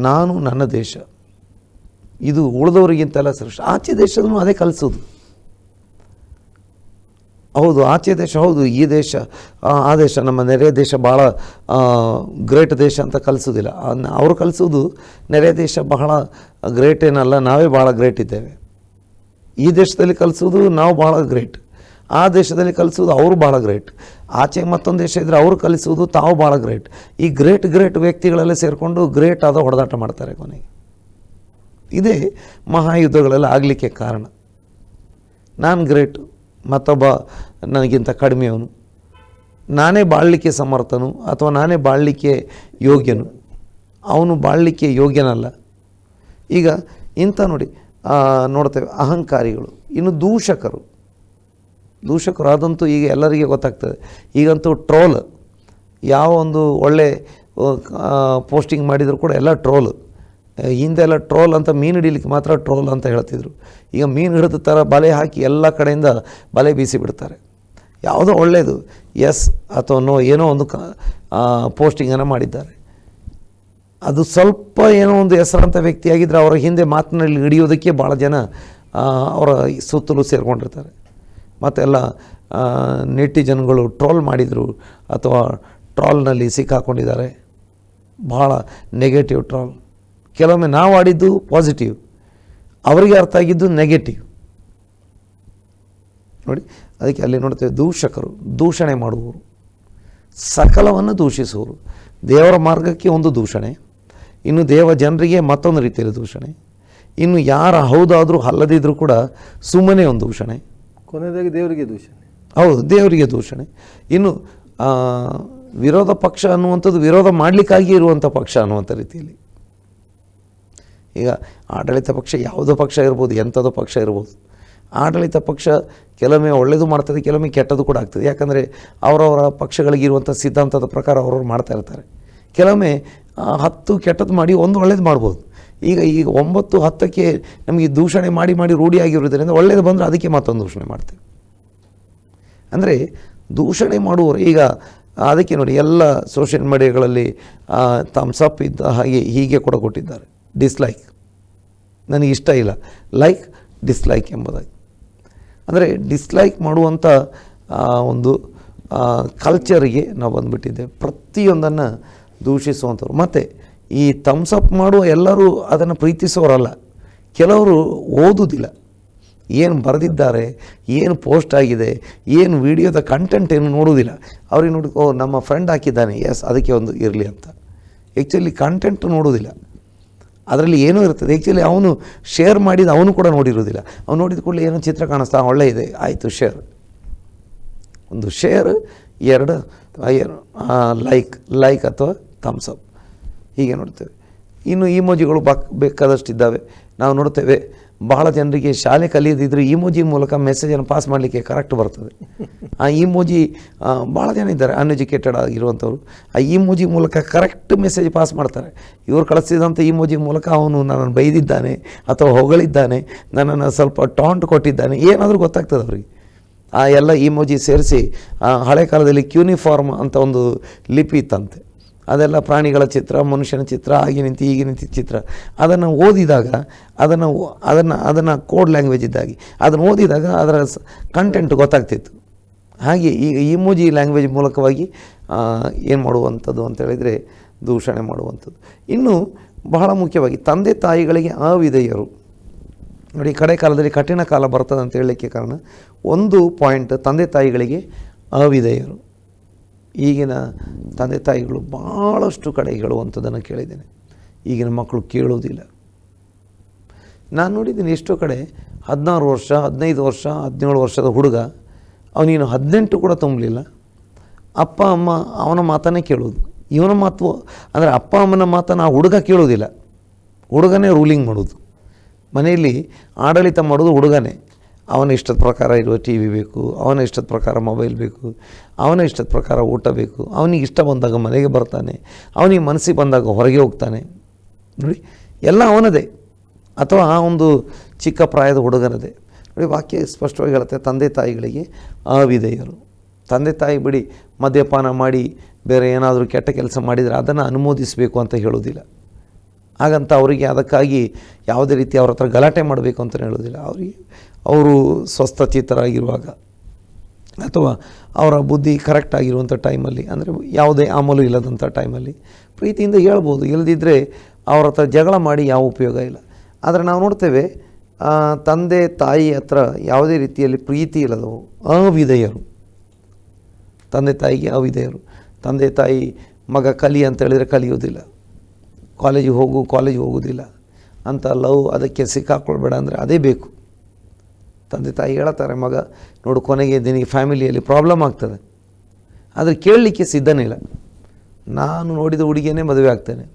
ನಾನು ನನ್ನ ದೇಶ ಇದು ಉಳಿದವರಿಗಿಂತೆಲ್ಲ ಶ್ರೇಷ್ಠ. ಆಚೆ ದೇಶದೂ ಅದೇ ಕಲಿಸೋದು. ಹೌದು ಆಚೆ ದೇಶ ಹೌದು ಈ ದೇಶ ಆ, ದೇಶ ನಮ್ಮ ನೆರೆ ದೇಶ ಭಾಳ ಗ್ರೇಟ್ ದೇಶ ಅಂತ ಕಲಿಸೋದಿಲ್ಲ. ಅವರು ಕಲಿಸೋದು ನೆರೆ ದೇಶ ಬಹಳ ಗ್ರೇಟ್ ಏನಲ್ಲ ನಾವೇ ಭಾಳ ಗ್ರೇಟ್ ಇದ್ದೇವೆ. ಈ ದೇಶದಲ್ಲಿ ಕಲಿಸೋದು ನಾವು ಭಾಳ ಗ್ರೇಟ್ ಆ ದೇಶದಲ್ಲಿ ಕಲಿಸುವುದು ಅವರು ಭಾಳ ಗ್ರೇಟ್ ಆಚೆಗೆ ಮತ್ತೊಂದು ದೇಶ ಇದ್ದರೆ ಅವರು ಕಲಿಸುವುದು ತಾವು ಭಾಳ ಗ್ರೇಟ್ ಈ ಗ್ರೇಟ್ ಗ್ರೇಟ್ ವ್ಯಕ್ತಿಗಳೆಲ್ಲ ಸೇರಿಕೊಂಡು ಗ್ರೇಟ್ ಆದ ಹೊಡೆದಾಟ ಮಾಡ್ತಾರೆ ಕೊನೆಗೆ. ಇದೇ ಮಹಾಯುದ್ಧಗಳೆಲ್ಲ ಆಗಲಿಕ್ಕೆ ಕಾರಣ. ನಾನು ಗ್ರೇಟ್ ಮತ್ತೊಬ್ಬ ನನಗಿಂತ ಕಡಿಮೆಯವನು. ನಾನೇ ಬಾಳಲಿಕ್ಕೆ ಸಮರ್ಥನು ಅಥವಾ ನಾನೇ ಬಾಳಲಿಕ್ಕೆ ಯೋಗ್ಯನು. ಅವನು ಬಾಳಲಿಕ್ಕೆ ಯೋಗ್ಯನಲ್ಲ. ಈಗ ಇಂಥ ನೋಡಿ ನೋಡ್ತೇವೆ ಅಹಂಕಾರಿಗಳು, ಇನ್ನು ದೂಷಕರು. ದೂಷಕರು ಅದಂತೂ ಈಗ ಎಲ್ಲರಿಗೆ ಗೊತ್ತಾಗ್ತದೆ. ಈಗಂತೂ ಟ್ರೋಲ್, ಯಾವ ಒಂದು ಒಳ್ಳೆ ಪೋಸ್ಟಿಂಗ್ ಮಾಡಿದರೂ ಕೂಡ ಎಲ್ಲ ಟ್ರೋಲ್. ಹಿಂದೆಲ್ಲ ಟ್ರೋಲ್ ಅಂತ ಮೀನು ಹಿಡಿಲಿಕ್ಕೆ ಮಾತ್ರ ಟ್ರೋಲ್ ಅಂತ ಹೇಳ್ತಿದ್ರು. ಈಗ ಮೀನು ಹಿಡಿದ ಥರ ಬಲೆ ಹಾಕಿ ಎಲ್ಲ ಕಡೆಯಿಂದ ಬಲೆ ಬೀಸಿ ಬಿಡ್ತಾರೆ. ಯಾವುದೋ ಒಳ್ಳೆಯದು ಎಸ್ ಅಥವಾ ನೋ, ಏನೋ ಒಂದು ಕ ಪೋಸ್ಟಿಂಗನ್ನು ಮಾಡಿದ್ದಾರೆ. ಅದು ಸ್ವಲ್ಪ ಏನೋ ಒಂದು ಹೆಸರಂತ ವ್ಯಕ್ತಿಯಾಗಿದ್ದರೆ ಅವರ ಹಿಂದೆ ಮಾತಿನಲ್ಲಿ ಹಿಡಿಯೋದಕ್ಕೆ ಭಾಳ ಜನ ಅವರ ಸುತ್ತಲೂ ಸೇರಿಕೊಂಡಿರ್ತಾರೆ. ಮತ್ತೆಲ್ಲ ನೆಟ್ಟಿ ಜನಗಳು ಟ್ರೋಲ್ ಮಾಡಿದರು ಅಥವಾ ಟ್ರಾಲ್ನಲ್ಲಿ ಸಿಕ್ಕಾಕೊಂಡಿದ್ದಾರೆ. ಭಾಳ ನೆಗೆಟಿವ್ ಟ್ರಾಲ್. ಕೆಲವೊಮ್ಮೆ ನಾವು ಆಡಿದ್ದು ಪಾಸಿಟಿವ್ ಅವರಿಗೆ ಅರ್ಥ ಆಗಿದ್ದು ನೆಗೆಟಿವ್ ನೋಡಿ, ಅದಕ್ಕೆ ಅಲ್ಲಿ ನೋಡ್ತೇವೆ ದೂಷಕರು, ದೂಷಣೆ ಮಾಡುವವರು. ಸಕಲವನ್ನು ದೂಷಿಸುವರು. ದೇವರ ಮಾರ್ಗಕ್ಕೆ ಒಂದು ದೂಷಣೆ. ಇನ್ನು ದೇವ ಜನರಿಗೆ ಮತ್ತೊಂದು ರೀತಿಯಲ್ಲಿ ದೂಷಣೆ. ಇನ್ನು ಯಾರ ಹೌದಾದರೂ ಅಲ್ಲದಿದ್ದರೂ ಕೂಡ ಸುಮ್ಮನೆ ಒಂದು ದೂಷಣೆ. ಕೊನೆಯದಾಗಿ ದೇವರಿಗೆ ದೂಷಣೆ. ಹೌದು, ದೇವರಿಗೆ ದೂಷಣೆ. ಇನ್ನು ವಿರೋಧ ಪಕ್ಷ ಅನ್ನುವಂಥದ್ದು ವಿರೋಧ ಮಾಡಲಿಕ್ಕಾಗಿ ಇರುವಂಥ ಪಕ್ಷ ಅನ್ನುವಂಥ ರೀತಿಯಲ್ಲಿ. ಈಗ ಆಡಳಿತ ಪಕ್ಷ ಯಾವುದೋ ಪಕ್ಷ ಇರ್ಬೋದು, ಎಂಥದೋ ಪಕ್ಷ ಇರ್ಬೋದು. ಆಡಳಿತ ಪಕ್ಷ ಕೆಲವೊಮ್ಮೆ ಒಳ್ಳೆಯದು ಮಾಡ್ತದೆ, ಕೆಲವೊಮ್ಮೆ ಕೆಟ್ಟದ್ದು ಕೂಡ ಆಗ್ತದೆ. ಯಾಕಂದರೆ ಅವರವರ ಪಕ್ಷಗಳಿಗಿರುವಂಥ ಸಿದ್ಧಾಂತದ ಪ್ರಕಾರ ಅವರವ್ರು ಮಾಡ್ತಾ ಇರ್ತಾರೆ. ಕೆಲವೊಮ್ಮೆ ಹತ್ತು ಕೆಟ್ಟದ್ದು ಮಾಡಿ ಒಂದು ಒಳ್ಳೇದು ಮಾಡ್ಬೋದು. ಈಗ ಈಗ ಒಂಬತ್ತು ಹತ್ತಕ್ಕೆ ನಮಗೆ ದೂಷಣೆ ಮಾಡಿ ಮಾಡಿ ರೂಢಿಯಾಗಿರೋದ್ರಿಂದ ಒಳ್ಳೇದು ಬಂದರೆ ಅದಕ್ಕೆ ಮತ್ತೊಂದು ದೂಷಣೆ ಮಾಡ್ತೇವೆ. ಅಂದರೆ ದೂಷಣೆ ಮಾಡುವವರು ಈಗ ಅದಕ್ಕೆ ನೋಡಿ ಎಲ್ಲ ಸೋಷಿಯಲ್ ಮೀಡಿಯಾಗಳಲ್ಲಿ ಥಮ್ಸ್ ಅಪ್ ಇದ್ದ ಹಾಗೆ ಹೀಗೆ ಕೂಡ ಕೊಟ್ಟಿದ್ದಾರೆ. ಡಿಸ್ಲೈಕ್ ನನಗೆ ಇಷ್ಟ ಇಲ್ಲ. ಲೈಕ್ ಡಿಸ್ಲೈಕ್ ಎಂಬುದಾಗಿ. ಅಂದರೆ ಡಿಸ್ಲೈಕ್ ಮಾಡುವಂಥ ಒಂದು ಕಲ್ಚರಿಗೆ ನಾವು ಬಂದುಬಿಟ್ಟಿದ್ದೇವೆ. ಪ್ರತಿಯೊಂದನ್ನು ದೂಷಿಸುವಂಥವ್ರು ಮತ್ತು ಈ ಥಮ್ಸ್ ಅಪ್ ಮಾಡುವ ಎಲ್ಲರೂ ಅದನ್ನು ಪ್ರೀತಿಸೋರಲ್ಲ. ಕೆಲವರು ಓದುವುದಿಲ್ಲ ಏನು ಬರೆದಿದ್ದಾರೆ, ಏನು ಪೋಸ್ಟ್ ಆಗಿದೆ, ಏನು ವಿಡಿಯೋದ ಕಂಟೆಂಟ್ ಏನು ನೋಡುವುದಿಲ್ಲ ಅವ್ರಿಗೆ ನೋಡಿ, ಓ, ನಮ್ಮ ಫ್ರೆಂಡ್ ಹಾಕಿದ್ದಾನೆ ಎಸ್ ಅದಕ್ಕೆ ಒಂದು ಇರಲಿ ಅಂತ. ಆ್ಯಕ್ಚುಲಿ ಕಂಟೆಂಟ್ ನೋಡುವುದಿಲ್ಲ ಅದರಲ್ಲಿ ಏನೂ ಇರ್ತದೆ. ಆ್ಯಕ್ಚುಲಿ ಅವನು ಶೇರ್ ಮಾಡಿದ ಅವನು ಕೂಡ ನೋಡಿರೋದಿಲ್ಲ. ಅವನು ನೋಡಿದ ಕೂಡಲೇ ಏನೋ ಚಿತ್ರ ಕಾಣಿಸ್ತಾ ಒಳ್ಳೆ ಇದೆ, ಆಯಿತು ಶೇರ್ ಒಂದು ಶೇರ್ ಎರಡು ಲೈಕ್ ಲೈಕ್ ಅಥವಾ ಥಮ್ಸ್ ಅಪ್ ಹೀಗೆ ನೋಡ್ತೇವೆ. ಇನ್ನು ಇಮೋಜಿಗಳು ಬಾಕ್, ಬೇಕಾದಷ್ಟಿದ್ದಾವೆ. ನಾವು ನೋಡ್ತೇವೆ, ಬಹಳ ಜನರಿಗೆ ಶಾಲೆ ಕಲಿಯದಿದ್ದರೆ ಇಮೋಜಿ ಮೂಲಕ ಮೆಸೇಜನ್ನು ಪಾಸ್ ಮಾಡಲಿಕ್ಕೆ ಕರೆಕ್ಟ್ ಬರ್ತದೆ. ಆ ಇಮೋಜಿ ಭಾಳ ಜನ ಇದ್ದಾರೆ ಅನ್ಎಜುಕೇಟೆಡ್ ಆಗಿರುವಂಥವ್ರು. ಆ ಇಮೋಜಿ ಮೂಲಕ ಕರೆಕ್ಟ್ ಮೆಸೇಜ್ ಪಾಸ್ ಮಾಡ್ತಾರೆ. ಇವರು ಕಳಿಸಿದಂಥ ಇಮೋಜಿ ಮೂಲಕ ಅವನು ನನ್ನನ್ನು ಬೈದಿದ್ದಾನೆ ಅಥವಾ ಹೊಗಳಿದ್ದಾನೆ, ನನ್ನನ್ನು ಸ್ವಲ್ಪ ಟಾಂಟ್ ಕೊಟ್ಟಿದ್ದಾನೆ, ಏನಾದರೂ ಗೊತ್ತಾಗ್ತದೆ ಅವರಿಗೆ. ಆ ಎಲ್ಲ ಇಮೋಜಿ ಸೇರಿಸಿ ಹಳೆ ಕಾಲದಲ್ಲಿ ಕ್ಯೂನಿಫಾರ್ಮ್ ಅಂತ ಒಂದು ಲಿಪಿ ಇತ್ತಂತೆ. ಅದೆಲ್ಲ ಪ್ರಾಣಿಗಳ ಚಿತ್ರ, ಮನುಷ್ಯನ ಚಿತ್ರ ಆಗಿ ನಿಂತು ಈಗ ನಿಂತಿ ಚಿತ್ರ. ಅದನ್ನು ಓದಿದಾಗ, ಅದನ್ನು ಅದನ್ನು ಅದನ್ನು ಕೋಡ್ ಲ್ಯಾಂಗ್ವೇಜ್ ಇದ್ದಾಗಿ, ಅದನ್ನು ಓದಿದಾಗ ಅದರ ಕಂಟೆಂಟ್ ಗೊತ್ತಾಗ್ತಿತ್ತು. ಹಾಗೆ ಈಗ ಇಮೋಜಿ ಲ್ಯಾಂಗ್ವೇಜ್ ಮೂಲಕವಾಗಿ ಏನು ಮಾಡುವಂಥದ್ದು ಅಂತ ಹೇಳಿದರೆ ದೂಷಣೆ ಮಾಡುವಂಥದ್ದು. ಇನ್ನು ಬಹಳ ಮುಖ್ಯವಾಗಿ ತಂದೆ ತಾಯಿಗಳಿಗೆ ಅವಿಧೇಯರು ನೋಡಿ, ಕಡೆ ಕಾಲದಲ್ಲಿ ಕಠಿಣ ಕಾಲ ಬರ್ತದೆ ಅಂತ ಹೇಳಲಿಕ್ಕೆ ಕಾರಣ, ಒಂದು ಪಾಯಿಂಟ್ ತಂದೆ ತಾಯಿಗಳಿಗೆ ಅವಿಧೇಯರು ಈಗಿನ ತಂದೆ ತಾಯಿಗಳು ಭಾಳಷ್ಟು ಕಡೆ ಹೇಳುವಂಥದ್ದನ್ನು ಕೇಳಿದ್ದೇನೆ. ಈಗಿನ ಮಕ್ಕಳು ಕೇಳೋದಿಲ್ಲ ನಾನು ನೋಡಿದ್ದೀನಿ ಎಷ್ಟೋ ಕಡೆ ಹದಿನಾರು ವರ್ಷ, ಹದಿನೈದು ವರ್ಷ, ಹದಿನೇಳು ವರ್ಷದ ಹುಡುಗ ಅವನೇನು ಹದಿನೆಂಟು ಕೂಡ ತುಂಬಲಿಲ್ಲ. ಅಪ್ಪ, ಅಮ್ಮ ಅವನ ಮಾತನ್ನೇ ಕೇಳೋದು ಇವನ ಮಾತು ಅಂದರೆ ಅಪ್ಪ, ಅಮ್ಮನ ಮಾತನ್ನು ಆ ಹುಡುಗ ಕೇಳೋದಿಲ್ಲ ಹುಡುಗನೇ ರೂಲಿಂಗ್ ಮಾಡೋದು ಮನೆಯಲ್ಲಿ ಆಡಳಿತ ಮಾಡೋದು ಹುಡುಗನೇ. ಅವನ ಇಷ್ಟದ ಪ್ರಕಾರ ಇರುವ ಟಿ ವಿ ಬೇಕು, ಅವನ ಇಷ್ಟದ ಪ್ರಕಾರ ಮೊಬೈಲ್ ಬೇಕು, ಅವನ ಇಷ್ಟದ ಪ್ರಕಾರ ಊಟ ಬೇಕು, ಅವನಿಗೆ ಇಷ್ಟ ಬಂದಾಗ ಮನೆಗೆ ಬರ್ತಾನೆ, ಅವನಿಗೆ ಮನಸ್ಸಿಗೆ ಬಂದಾಗ ಹೊರಗೆ ಹೋಗ್ತಾನೆ. ನೋಡಿ, ಎಲ್ಲ ಅವನದೇ. ಅಥವಾ ಆ ಒಂದು ಚಿಕ್ಕ ಪ್ರಾಯದ ಹುಡುಗನದೇ. ನೋಡಿ, ವಾಕ್ಯ ಸ್ಪಷ್ಟವಾಗಿ ಹೇಳುತ್ತೆ, ತಂದೆ ತಾಯಿಗಳಿಗೆ ಅವಿಧೇಯರು ತಂದೆ ತಾಯಿ ಬಿಡಿ, ಮದ್ಯಪಾನ ಮಾಡಿ, ಬೇರೆ ಏನಾದರೂ ಕೆಟ್ಟ ಕೆಲಸ ಮಾಡಿದರೆ ಅದನ್ನು ಅನುಮೋದಿಸಬೇಕು ಅಂತ ಹೇಳೋದಿಲ್ಲ ಹಾಗಂತ ಅವರಿಗೆ ಅದಕ್ಕಾಗಿ ಯಾವುದೇ ರೀತಿ ಅವ್ರ ಹತ್ರ ಗಲಾಟೆ ಮಾಡಬೇಕು ಅಂತ ಹೇಳೋದಿಲ್ಲ ಅವರಿಗೆ ಅವರು ಸ್ವಸ್ಥಚಿತರಾಗಿರುವಾಗ ಅಥವಾ ಅವರ ಬುದ್ಧಿ ಕರೆಕ್ಟ್ ಆಗಿರುವಂಥ ಟೈಮಲ್ಲಿ ಅಂದರೆ ಯಾವುದೇ ಆಮಲು ಇಲ್ಲದಂಥ ಟೈಮಲ್ಲಿ ಪ್ರೀತಿಯಿಂದ ಹೇಳ್ಬೋದು. ಇಲ್ಲದಿದ್ದರೆ ಅವ್ರ ಹತ್ರ ಜಗಳ ಮಾಡಿ ಯಾವ ಉಪಯೋಗ ಇಲ್ಲ. ಆದರೆ ನಾವು ನೋಡ್ತೇವೆ ತಂದೆ ತಾಯಿ ಹತ್ರ ಯಾವುದೇ ರೀತಿಯಲ್ಲಿ ಪ್ರೀತಿ ಇಲ್ಲದವು, ಅವಿಧೇಯರು. ತಂದೆ ತಾಯಿಗೆ ಅವಿಧೇಯರು. ತಂದೆ ತಾಯಿ ಮಗ ಕಲಿ ಅಂತ ಹೇಳಿದರೆ ಕಲಿಯೋದಿಲ್ಲ ಕಾಲೇಜಿಗೆ ಹೋಗು ಕಾಲೇಜಿಗೆ ಹೋಗೋದಿಲ್ಲ ಅಂತ ಲವ್ ಅದಕ್ಕೆ ಸಿಕ್ಕಾಕೊಳ್ಬೇಡ ಅಂದರೆ ಅದೇ ಬೇಕು. ತಂದೆ ತಾಯಿ ಹೇಳ್ತಾರೆ, ಮಗ, ನೋಡು, ಕೊನೆಗೆ ನಿನಗೆ ಫ್ಯಾಮಿಲಿಯಲ್ಲಿ ಪ್ರಾಬ್ಲಮ್ ಆಗ್ತದೆ. ಆದರೆ ಕೇಳಲಿಕ್ಕೆ ಸಿದ್ಧನೇ ಇಲ್ಲ. ನಾನು ನೋಡಿದ ಹುಡುಗಿಯೇ ಮದುವೆ ಆಗ್ತೇನೆ.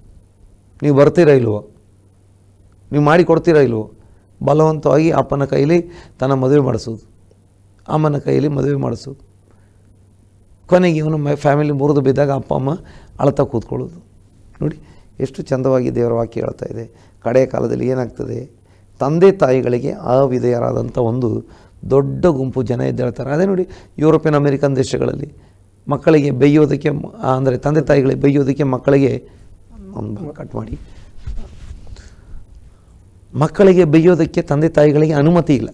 ನೀವು ಬರ್ತೀರಾ ಇಲ್ವೋ? ನೀವು ಮಾಡಿ ಕೊಡ್ತೀರಾ ಇಲ್ವೋ? ಬಲವಂತವಾಗಿ ಅಪ್ಪನ ಕೈಲಿ ತನ್ನ ಮದುವೆ ಮಾಡಿಸೋದು. ಅಮ್ಮನ ಕೈಯಲ್ಲಿ ಮದುವೆ ಮಾಡಿಸೋದು. ಕೊನೆಗೆ ಇವನು ಮ ಫ್ಯಾಮಿಲಿ ಮುರಿದು ಬಿದ್ದಾಗ ಅಪ್ಪ, ಅಮ್ಮ ಅಳ್ತಾ ಕೂತ್ಕೊಳ್ಳೋದು. ನೋಡಿ, ಎಷ್ಟು ಚಂದವಾಗಿ ದೇವರ ವಾಕ್ಯ ಹೇಳ್ತಾ ಇದೆ. ಕಡೆಯ ಕಾಲದಲ್ಲಿ ಏನಾಗ್ತದೆ? ತಂದೆ ತಾಯಿಗಳಿಗೆ ಅವಿಧೇಯರಾದಂಥ ಒಂದು ದೊಡ್ಡ ಗುಂಪು ಜನ ಎದ್ದೇಳ್ತಾರೆ ಅದೇ ನೋಡಿ, ಯುರೋಪಿಯನ್ ಅಮೇರಿಕನ್ ದೇಶಗಳಲ್ಲಿ ಮಕ್ಕಳಿಗೆ ಬೈಯೋದಕ್ಕೆ ಅಂದರೆ ತಂದೆ ತಾಯಿಗಳಿಗೆ ಬೈಯೋದಕ್ಕೆ ಮಕ್ಕಳಿಗೆ ಕಟ್ ಮಾಡಿ. ಮಕ್ಕಳಿಗೆ ಬೈಯೋದಕ್ಕೆ ತಂದೆ ತಾಯಿಗಳಿಗೆ ಅನುಮತಿ ಇಲ್ಲ.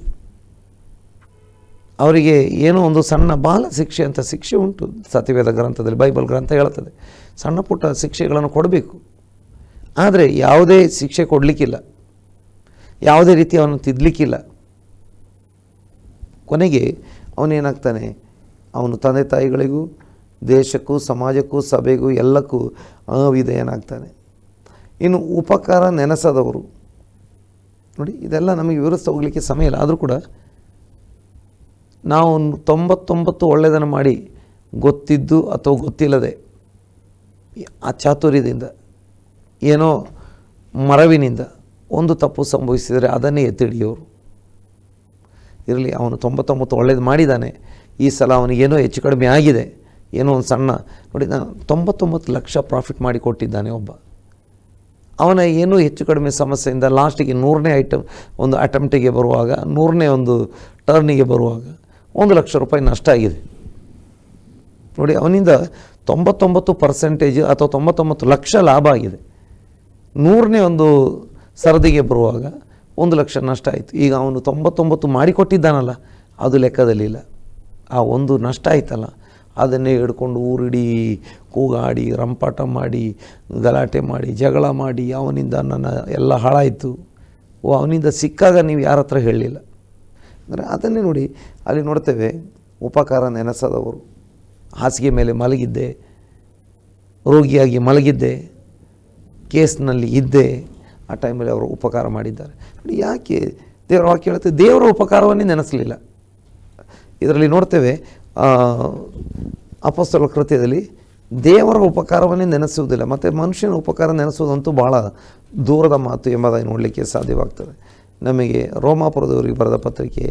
ಅವರಿಗೆ ಏನೋ ಒಂದು ಸಣ್ಣ ಬಾಲ ಶಿಕ್ಷೆ ಅಂತ ಶಿಕ್ಷೆ ಉಂಟು. ಸತ್ಯವೇದ ಗ್ರಂಥದಲ್ಲಿ, ಬೈಬಲ್ ಗ್ರಂಥ ಹೇಳ್ತದೆ ಸಣ್ಣ ಪುಟ್ಟ ಶಿಕ್ಷೆಗಳನ್ನು ಕೊಡಬೇಕು. ಆದರೆ ಯಾವುದೇ ಶಿಕ್ಷೆ ಕೊಡಲಿಕ್ಕಿಲ್ಲ. ಯಾವುದೇ ರೀತಿ ಅವನು ತಿದ್ದಲಿಕ್ಕಿಲ್ಲ ಕೊನೆಗೆ ಅವನೇನಾಗ್ತಾನೆ ಅವನು ತಂದೆ ತಾಯಿಗಳಿಗೂ, ದೇಶಕ್ಕೂ, ಸಮಾಜಕ್ಕೂ, ಸಭೆಗೂ, ಎಲ್ಲಕ್ಕೂ ಅವಿಧೇಯನಾಗ್ತಾನೆ. ಇನ್ನು ಉಪಕಾರ ನೆನೆಸದವರು. ನೋಡಿ, ಇದೆಲ್ಲ ನಮಗೆ ವಿವರಿಸ್ತಾ ಹೋಗಲಿಕ್ಕೆ ಸಮಯ ಇಲ್ಲ. ಆದರೂ ಕೂಡ ನಾವು ತೊಂಬತ್ತೊಂಬತ್ತು ಒಳ್ಳೆಯದನ್ನು ಮಾಡಿ ಗೊತ್ತಿದ್ದು ಅಥವಾ ಗೊತ್ತಿಲ್ಲದೆ ಆ ಚಾತುರ್ಯದಿಂದ ಏನೋ ಮರವಿನಿಂದ ಒಂದು ತಪ್ಪು ಸಂಭವಿಸಿದರೆ ಅದನ್ನೇ ಎತ್ತಿಡಿಯೋರು ಇರಲಿ, ಅವನು ತೊಂಬತ್ತೊಂಬತ್ತು ಒಳ್ಳೇದು ಮಾಡಿದ್ದಾನೆ. ಈ ಸಲ ಅವನಿಗೇನೋ ಹೆಚ್ಚು ಕಡಿಮೆ ಆಗಿದೆ. ಏನೋ ಒಂದು ಸಣ್ಣ, ನೋಡಿ, ನಾನು ತೊಂಬತ್ತೊಂಬತ್ತು ಲಕ್ಷ ಪ್ರಾಫಿಟ್ ಮಾಡಿ ಕೊಟ್ಟಿದ್ದಾನೆ ಒಬ್ಬ. ಅವನ ಏನೋ ಹೆಚ್ಚು ಕಡಿಮೆ ಸಮಸ್ಯೆಯಿಂದ ಲಾಸ್ಟಿಗೆ ನೂರನೇ ಐಟಮ್ ಒಂದು ಅಟೆಂಪ್ಟಿಗೆ ಬರುವಾಗ, ನೂರನೇ ಒಂದು ಟರ್ನಿಗೆ ಬರುವಾಗ ಒಂದು ಲಕ್ಷ ರೂಪಾಯಿ ನಷ್ಟ ಆಗಿದೆ. ನೋಡಿ, ಅವನಿಂದ ತೊಂಬತ್ತೊಂಬತ್ತು ಪರ್ಸೆಂಟೇಜ್ ಅಥವಾ ತೊಂಬತ್ತೊಂಬತ್ತು ಲಕ್ಷ ಲಾಭ ಆಗಿದೆ. ನೂರನೇ ಒಂದು ಸರದಿಗೆ ಬರುವಾಗ ಒಂದು ಲಕ್ಷ ನಷ್ಟ ಆಯಿತು. ಈಗ ಅವನು ತೊಂಬತ್ತೊಂಬತ್ತು ಮಾಡಿಕೊಟ್ಟಿದ್ದಾನಲ್ಲ, ಅದು ಲೆಕ್ಕದಲ್ಲಿಲ್ಲ ಆ ಒಂದು ನಷ್ಟ ಆಯ್ತಲ್ಲ, ಅದನ್ನೇ ಹಿಡ್ಕೊಂಡು ಊರಿಡೀ, ಕೂಗಾಡಿ, ರಂಪಾಟ ಮಾಡಿ, ಗಲಾಟೆ ಮಾಡಿ, ಜಗಳ ಮಾಡಿ, ಅವನಿಂದ ನನ್ನ ಎಲ್ಲ ಹಾಳಾಯಿತು. ಓ, ಅವನಿಂದ ಸಿಕ್ಕಾಗ ನೀವು ಯಾರ ಹತ್ರ ಹೇಳಲಿಲ್ಲ? ಅಂದರೆ ಅದನ್ನೇ ನೋಡಿ, ಅಲ್ಲಿ ನೋಡ್ತೇವೆ, ಉಪಕಾರ ನೆನೆಸದವರು. ಹಾಸಿಗೆ ಮೇಲೆ ಮಲಗಿದ್ದೆ, ರೋಗಿಯಾಗಿ ಮಲಗಿದ್ದೆ, ಕೇಸ್ನಲ್ಲಿ ಇದ್ದೆ ಆ ಟೈಮಲ್ಲಿ ಅವರು ಉಪಕಾರ ಮಾಡಿದ್ದಾರೆ. ನೋಡಿ ಯಾಕೆ ದೇವರ ವಾಕ್ಯ ಹೇಳುತ್ತೆ, ದೇವರ ಉಪಕಾರವನ್ನೇ ನೆನೆಸಲಿಲ್ಲ. ಇದರಲ್ಲಿ ನೋಡ್ತೇವೆ ಅಪಸ್ತಲ ಕೃತ್ಯದಲ್ಲಿ ದೇವರ ಉಪಕಾರವನ್ನೇ ನೆನೆಸುವುದಿಲ್ಲ. ಮತ್ತು ಮನುಷ್ಯನ ಉಪಕಾರ ನೆನೆಸುವುದಂತೂ ಭಾಳ ದೂರದ ಮಾತು ಎಂಬುದಾಗಿ ನೋಡಲಿಕ್ಕೆ ಸಾಧ್ಯವಾಗ್ತದೆ. ನಮಗೆ ರೋಮಾಪುರದವರಿಗೆ ಬರೆದ ಪತ್ರಿಕೆ,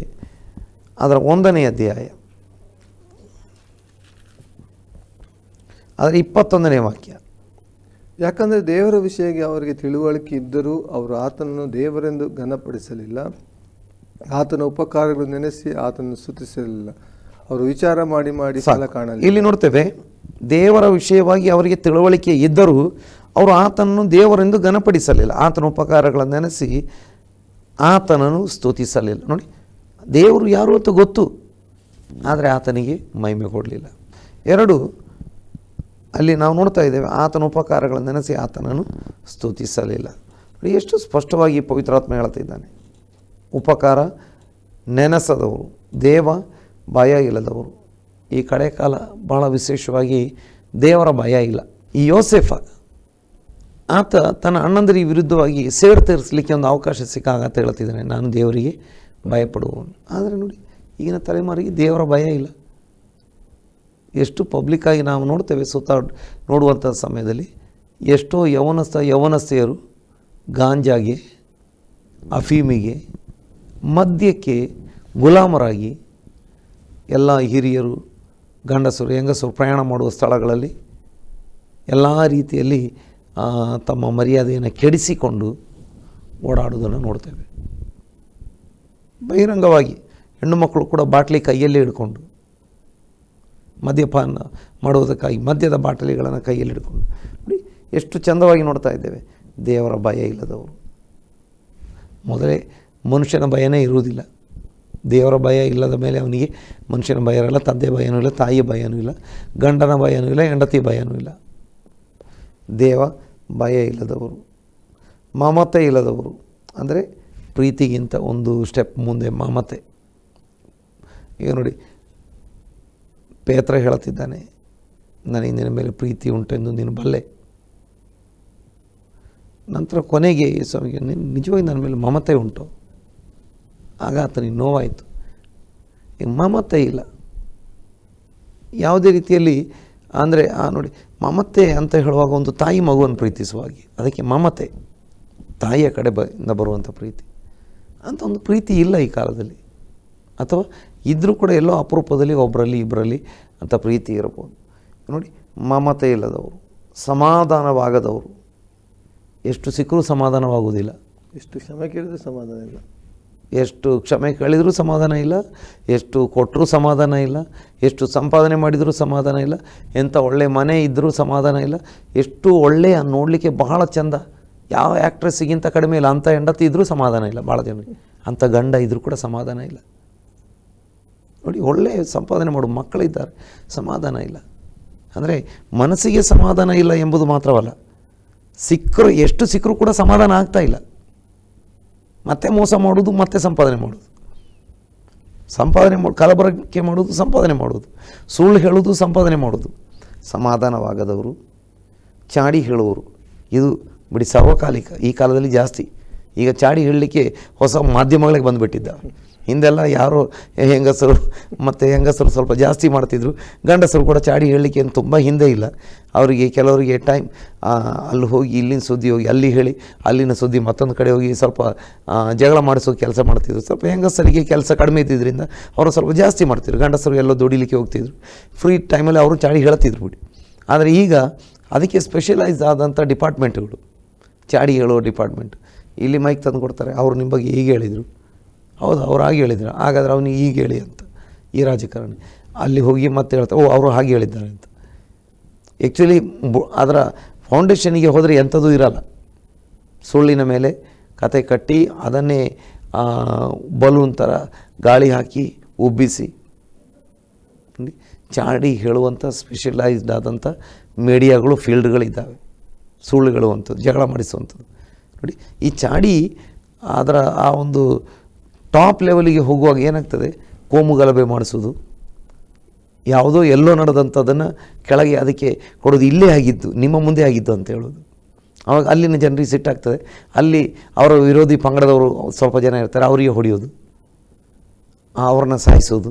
ಅದರ ಒಂದನೇ ಅಧ್ಯಾಯ, ಅದರ ಇಪ್ಪತ್ತೊಂದನೇ ವಾಕ್ಯ. ಯಾಕಂದರೆ ದೇವರ ವಿಷಯಕ್ಕೆ ಅವರಿಗೆ ತಿಳುವಳಿಕೆ ಇದ್ದರೂ ಅವರು ಆತನನ್ನು ದೇವರೆಂದು ಘನಪಡಿಸಲಿಲ್ಲ. ಆತನ ಉಪಕಾರಗಳು ನೆನೆಸಿ ಆತನನ್ನು ಸ್ತುತಿಸಲಿಲ್ಲ. ಅವರು ವಿಚಾರ ಮಾಡಿ ಮಾಡಿ ಸಾಲ ಕಾಣಲಿ ಇಲ್ಲಿ ನೋಡ್ತೇವೆ ದೇವರ ವಿಷಯವಾಗಿ ಅವರಿಗೆ ತಿಳುವಳಿಕೆ ಇದ್ದರೂ ಅವರು ಆತನನ್ನು ದೇವರೆಂದು ಘನಪಡಿಸಲಿಲ್ಲ. ಆತನ ಉಪಕಾರಗಳನ್ನು ನೆನೆಸಿ ಆತನನ್ನು ಸ್ತುತಿಸಲಿಲ್ಲ. ನೋಡಿ ದೇವರು ಯಾರು ಅಂತ ಗೊತ್ತು ಆದರೆ ಆತನಿಗೆ ಮಹಿಮೆ ಕೊಡಲಿಲ್ಲ. ಎರಡು ಅಲ್ಲಿ ನಾವು ನೋಡ್ತಾ ಇದ್ದೇವೆ, ಆತನ ಉಪಕಾರಗಳನ್ನು ನೆನೆಸಿ ಆತನನ್ನು ಸ್ತುತಿಸಲಿಲ್ಲ. ನೋಡಿ, ಎಷ್ಟು ಸ್ಪಷ್ಟವಾಗಿ ಪವಿತ್ರಾತ್ಮ ಹೇಳ್ತಿದ್ದಾನೆ ಉಪಕಾರ ನೆನೆಸದವರು, ದೇವ ಭಯ ಇಲ್ಲದವರು. ಈ ಕಡೆ ಕಾಲ ಭಾಳ ವಿಶೇಷವಾಗಿ ದೇವರ ಭಯ ಇಲ್ಲ. ಈ ಯೋಸೆಫ, ಆತ ತನ್ನ ಅಣ್ಣಂದರಿಗೆ ವಿರುದ್ಧವಾಗಿ ಸೇರ್ ತೀರಿಸಲಿಕ್ಕೆ ಒಂದು ಅವಕಾಶ ಸಿಕ್ಕಾಗ ಅಂತ ಹೇಳ್ತಿದ್ದಾನೆ, ನಾನು ದೇವರಿಗೆ ಭಯಪಡುವವನು. ಆದರೆ ನೋಡಿ, ಈಗಿನ ತಲೆಮಾರಿಗೆ ದೇವರ ಭಯ ಇಲ್ಲ. ಎಷ್ಟು ಪಬ್ಲಿಕ್ಕಾಗಿ ನಾವು ನೋಡ್ತೇವೆ ಸುತ್ತ ನೋಡುವಂಥ ಸಮಯದಲ್ಲಿ, ಎಷ್ಟೋ ಯವನಸ್ಥ ಯವನಸ್ಥೆಯರು ಗಾಂಜಾಗೆ, ಅಫೀಮಿಗೆ, ಮದ್ಯಕ್ಕೆ ಗುಲಾಮರಾಗಿ ಎಲ್ಲ ಹಿರಿಯರು, ಗಂಡಸರು, ಹೆಂಗಸರು ಪ್ರಯಾಣ ಮಾಡುವ ಸ್ಥಳಗಳಲ್ಲಿ ಎಲ್ಲ ರೀತಿಯಲ್ಲಿ ತಮ್ಮ ಮರ್ಯಾದೆಯನ್ನು ಕೆಡಿಸಿಕೊಂಡು ಓಡಾಡುವುದನ್ನು ನೋಡ್ತೇವೆ. ಬಹಿರಂಗವಾಗಿ ಹೆಣ್ಣು ಮಕ್ಕಳು ಕೂಡ ಬಾಟ್ಲಿ ಕೈಯಲ್ಲಿ ಹಿಡ್ಕೊಂಡು ಮದ್ಯಪಾನ ಮಾಡುವುದಕ್ಕಾಗಿ, ಮದ್ಯದ ಬಾಟಲಿಗಳನ್ನು ಕೈಯಲ್ಲಿ ಹಿಡ್ಕೊಂಡು. ನೋಡಿ, ಎಷ್ಟು ಚಂದವಾಗಿ ನೋಡ್ತಾ ಇದ್ದೇವೆ. ದೇವರ ಭಯ ಇಲ್ಲದವರು. ಮೊದಲೇ ಮನುಷ್ಯನ ಭಯನೇ ಇರುವುದಿಲ್ಲ. ದೇವರ ಭಯ ಇಲ್ಲದ ಮೇಲೆ ಅವನಿಗೆ ಮನುಷ್ಯನ ಭಯ ಇರಲ್ಲ, ತಂದೆ ಭಯನೂ ಇಲ್ಲ, ತಾಯಿಯ ಭಯನೂ ಇಲ್ಲ, ಗಂಡನ ಭಯನೂ ಇಲ್ಲ, ಹೆಂಡತಿ ಭಯನೂ ಇಲ್ಲ. ದೇವ ಭಯ ಇಲ್ಲದವರು, ಮಮತೆ ಇಲ್ಲದವರು. ಅಂದರೆ ಪ್ರೀತಿಗಿಂತ ಒಂದು ಸ್ಟೆಪ್ ಮುಂದೆ ಮಮತೆ. ಈಗ ನೋಡಿ ಪೇತ್ರ ಹೇಳುತ್ತಿದ್ದಾನೆ, ನನಗೆ ನಿನ್ನ ಮೇಲೆ ಪ್ರೀತಿ ಉಂಟೆಂದು ನೀನು ಬಲ್ಲೆ. ನಂತರ ಕೊನೆಗೆ ಸ್ವಾಮಿಗೆ ನಿಜವಾಗಿ ನನ್ನ ಮೇಲೆ ಮಮತೆ ಉಂಟು. ಆಗ ಆತನಿಗೆ ನೋವಾಯಿತು ಮಮತೆ ಇಲ್ಲ. ಯಾವುದೇ ರೀತಿಯಲ್ಲಿ, ಅಂದರೆ, ಆ ನೋಡಿ, ಮಮತೆ ಅಂತ ಹೇಳುವಾಗ ಒಂದು ತಾಯಿ ಮಗುವನ್ನು ಪ್ರೀತಿಸುವ ಹಾಗೆ ಅದಕ್ಕೆ ಮಮತೆ, ತಾಯಿಯ ಕಡೆ ಬ ಬರುವಂಥ ಪ್ರೀತಿ. ಅಂತ ಒಂದು ಪ್ರೀತಿ ಇಲ್ಲ ಈ ಕಾಲದಲ್ಲಿ. ಅಥವಾ ಇದ್ದರೂ ಕೂಡ ಎಲ್ಲೋ ಅಪರೂಪದಲ್ಲಿ ಒಬ್ಬರಲ್ಲಿ ಇಬ್ಬರಲ್ಲಿ ಅಂತ ಪ್ರೀತಿ ಇರಬಹುದು ನೋಡಿ ಮಮತೆ ಇಲ್ಲದವರು ಸಮಾಧಾನವಾಗದವರು ಎಷ್ಟು ಸಿಕ್ಕರೂ ಸಮಾಧಾನವಾಗುವುದಿಲ್ಲ. ಎಷ್ಟು ಕ್ಷಮೆ ಕೇಳಿದರೂ ಸಮಾಧಾನ ಇಲ್ಲ. ಎಷ್ಟು ಕ್ಷಮೆ ಕೇಳಿದರೂ ಸಮಾಧಾನ ಇಲ್ಲ ಎಷ್ಟು ಕೊಟ್ಟರೂ ಸಮಾಧಾನ ಇಲ್ಲ ಎಷ್ಟು ಸಂಪಾದನೆ ಮಾಡಿದರೂ ಸಮಾಧಾನ ಇಲ್ಲ ಎಂಥ ಒಳ್ಳೆ ಮನೆ ಇದ್ದರೂ ಸಮಾಧಾನ ಇಲ್ಲ ಎಷ್ಟು ಒಳ್ಳೆಯ ನೋಡಲಿಕ್ಕೆ ಬಹಳ ಚಂದ ಯಾವ ಆ್ಯಕ್ಟ್ರೆಸ್ಸಿಗಿಂತ ಕಡಿಮೆ ಇಲ್ಲ ಅಂಥ ಹೆಂಡತಿ ಇದ್ದರೂ ಸಮಾಧಾನ ಇಲ್ಲ ಭಾಳ ಜನಕ್ಕೆ ಅಂಥ ಗಂಡ ಇದ್ದರೂ ಕೂಡ ಸಮಾಧಾನ ಇಲ್ಲ. ನೋಡಿ ಒಳ್ಳೆಯ ಸಂಪಾದನೆ ಮಾಡು ಮಕ್ಕಳಿದ್ದಾರೆ. ಸಮಾಧಾನ ಇಲ್ಲ. ಅಂದರೆ ಮನಸ್ಸಿಗೆ ಸಮಾಧಾನ ಇಲ್ಲ ಎಂಬುದು ಮಾತ್ರವಲ್ಲ, ಸಿಕ್ಕರು ಎಷ್ಟು ಸಿಕ್ಕರೂ ಕೂಡ ಸಮಾಧಾನ ಆಗ್ತಾ ಇಲ್ಲ. ಮತ್ತೆ ಮೋಸ ಮಾಡೋದು ಮತ್ತೆ ಸಂಪಾದನೆ ಮಾಡೋದು ಸಂಪಾದನೆ ಮಾಡಿ ಕಲಬರಕೆ ಮಾಡೋದು ಸಂಪಾದನೆ ಮಾಡೋದು ಸುಳ್ಳು ಹೇಳೋದು ಸಂಪಾದನೆ ಮಾಡೋದು ಸಮಾಧಾನವಾಗದವರು, ಚಾಡಿ ಹೇಳುವರು. ಇದು ಬಿಡಿ ಸಾರ್ವಕಾಲಿಕ, ಈ ಕಾಲದಲ್ಲಿ ಜಾಸ್ತಿ. ಈಗ ಚಾಡಿ ಹೇಳಲಿಕ್ಕೆ ಹೊಸ ಮಾಧ್ಯಮಗಳಿಗೆ ಬಂದುಬಿಟ್ಟಿದ್ದಾವೆ. ಹಿಂದೆಲ್ಲ ಯಾರೋ ಹೆಂಗಸರು ಮತ್ತು ಹೆಂಗಸರು ಸ್ವಲ್ಪ ಜಾಸ್ತಿ ಮಾಡ್ತಿದ್ರು. ಗಂಡಸರು ಕೂಡ ಚಾಡಿ ಹೇಳಲಿಕ್ಕೆ ಏನು ತುಂಬ ಹಿಂದೆ ಇಲ್ಲ. ಅವರಿಗೆ ಕೆಲವರಿಗೆ ಟೈಮ್ ಅಲ್ಲಿ ಹೋಗಿ ಇಲ್ಲಿನ ಸುದ್ದಿ ಹೋಗಿ, ಅಲ್ಲಿ ಹೇಳಿ, ಅಲ್ಲಿನ ಸುದ್ದಿ ಮತ್ತೊಂದು ಕಡೆ ಹೋಗಿ ಸ್ವಲ್ಪ ಜಗಳ ಮಾಡಿಸೋ ಕೆಲಸ ಮಾಡ್ತಿದ್ರು. ಸ್ವಲ್ಪ ಹೆಂಗಸರಿಗೆ ಕೆಲಸ ಕಡಿಮೆ ಇದ್ದಿದ್ದರಿಂದ ಅವರು ಸ್ವಲ್ಪ ಜಾಸ್ತಿ ಮಾಡ್ತಿದ್ರು. ಗಂಡಸರು ಎಲ್ಲೋ ದುಡಿಲಿಕ್ಕೆ ಹೋಗ್ತಿದ್ರು. ಫ್ರೀ ಟೈಮಲ್ಲಿ ಅವರು ಚಾಡಿ ಹೇಳ್ತಿದ್ರು ಬಿಡಿ. ಆದರೆ ಈಗ ಅದಕ್ಕೆ ಸ್ಪೆಷಲೈಸ್ ಆದಂಥ ಡಿಪಾರ್ಟ್ಮೆಂಟ್ಗಳು ಚಾಡಿ ಹೇಳೋ ಡಿಪಾರ್ಟ್ಮೆಂಟ್ ಇಲ್ಲಿ ಮೈಕ್ ತಂದು ಕೊಡ್ತಾರೆ. ಅವರು ನಿಮ್ಮ ಬಗ್ಗೆ ಹೀಗೆ ಹೇಳಿದರು. ಹೌದು, ಅವ್ರು ಹಾಗೆ ಹೇಳಿದ್ರು. ಹಾಗಾದ್ರೆ ಅವನಿಗೆ ಈಗ ಹೇಳಿ ಅಂತ, ಈ ರಾಜಕಾರಣಿ. ಅಲ್ಲಿ ಹೋಗಿ ಮತ್ತೆ ಹೇಳ್ತಾರೆ ಓ, ಅವರು ಹಾಗೆ ಹೇಳಿದ್ದಾರೆ ಅಂತ. ಆ್ಯಕ್ಚುಲಿ ಅದರ ಫೌಂಡೇಶನಿಗೆ ಹೋದರೆ ಎಂಥದೂ ಇರಲ್ಲ. ಸುಳ್ಳಿನ ಮೇಲೆ ಕತೆ ಕಟ್ಟಿ, ಅದನ್ನೇ ಬಲೂನ್ ಥರ ಗಾಳಿ ಹಾಕಿ ಉಬ್ಬಿಸಿ, ಚಾಡಿ ಹೇಳುವಂಥ ಸ್ಪೆಷಲೈಸ್ಡ್ ಆದಂಥ ಮೀಡಿಯಾಗಳು ಫೀಲ್ಡ್ಗಳಿದ್ದಾವೆ ಸುಳ್ಳುಗಳು ಅಂಥದ್ದು, ಜಗಳ ಮಾಡಿಸುವಂಥದ್ದು. ನೋಡಿ, ಈ ಚಾಡಿ ಅದರ ಆ ಒಂದು ಟಾಪ್ ಲೆವೆಲಿಗೆ ಹೋಗುವಾಗ ಏನಾಗ್ತದೆ? ಕೋಮು ಗಲಭೆ ಮಾಡಿಸೋದು. ಯಾವುದೋ ಎಲ್ಲೋ ನಡೆದಂಥದ್ದನ್ನು ಕೆಳಗೆ ಅದಕ್ಕೆ ಕೊಡೋದು ಇಲ್ಲೇ ಆಗಿದ್ದು, ನಿಮ್ಮ ಮುಂದೆ ಆಗಿದ್ದು ಅಂತ ಹೇಳೋದು. ಅವಾಗ ಅಲ್ಲಿನ ಜನರಿಗೆ ಸಿಟ್ಟಾಗ್ತದೆ ಅಲ್ಲಿ ಅವರ ವಿರೋಧಿ ಪಂಗಡದವರು ಸ್ವಲ್ಪ ಜನ ಇರ್ತಾರೆ, ಅವರಿಗೆ ಹೊಡೆಯೋದು. ಅವ್ರನ್ನ ಸಾಯಿಸೋದು,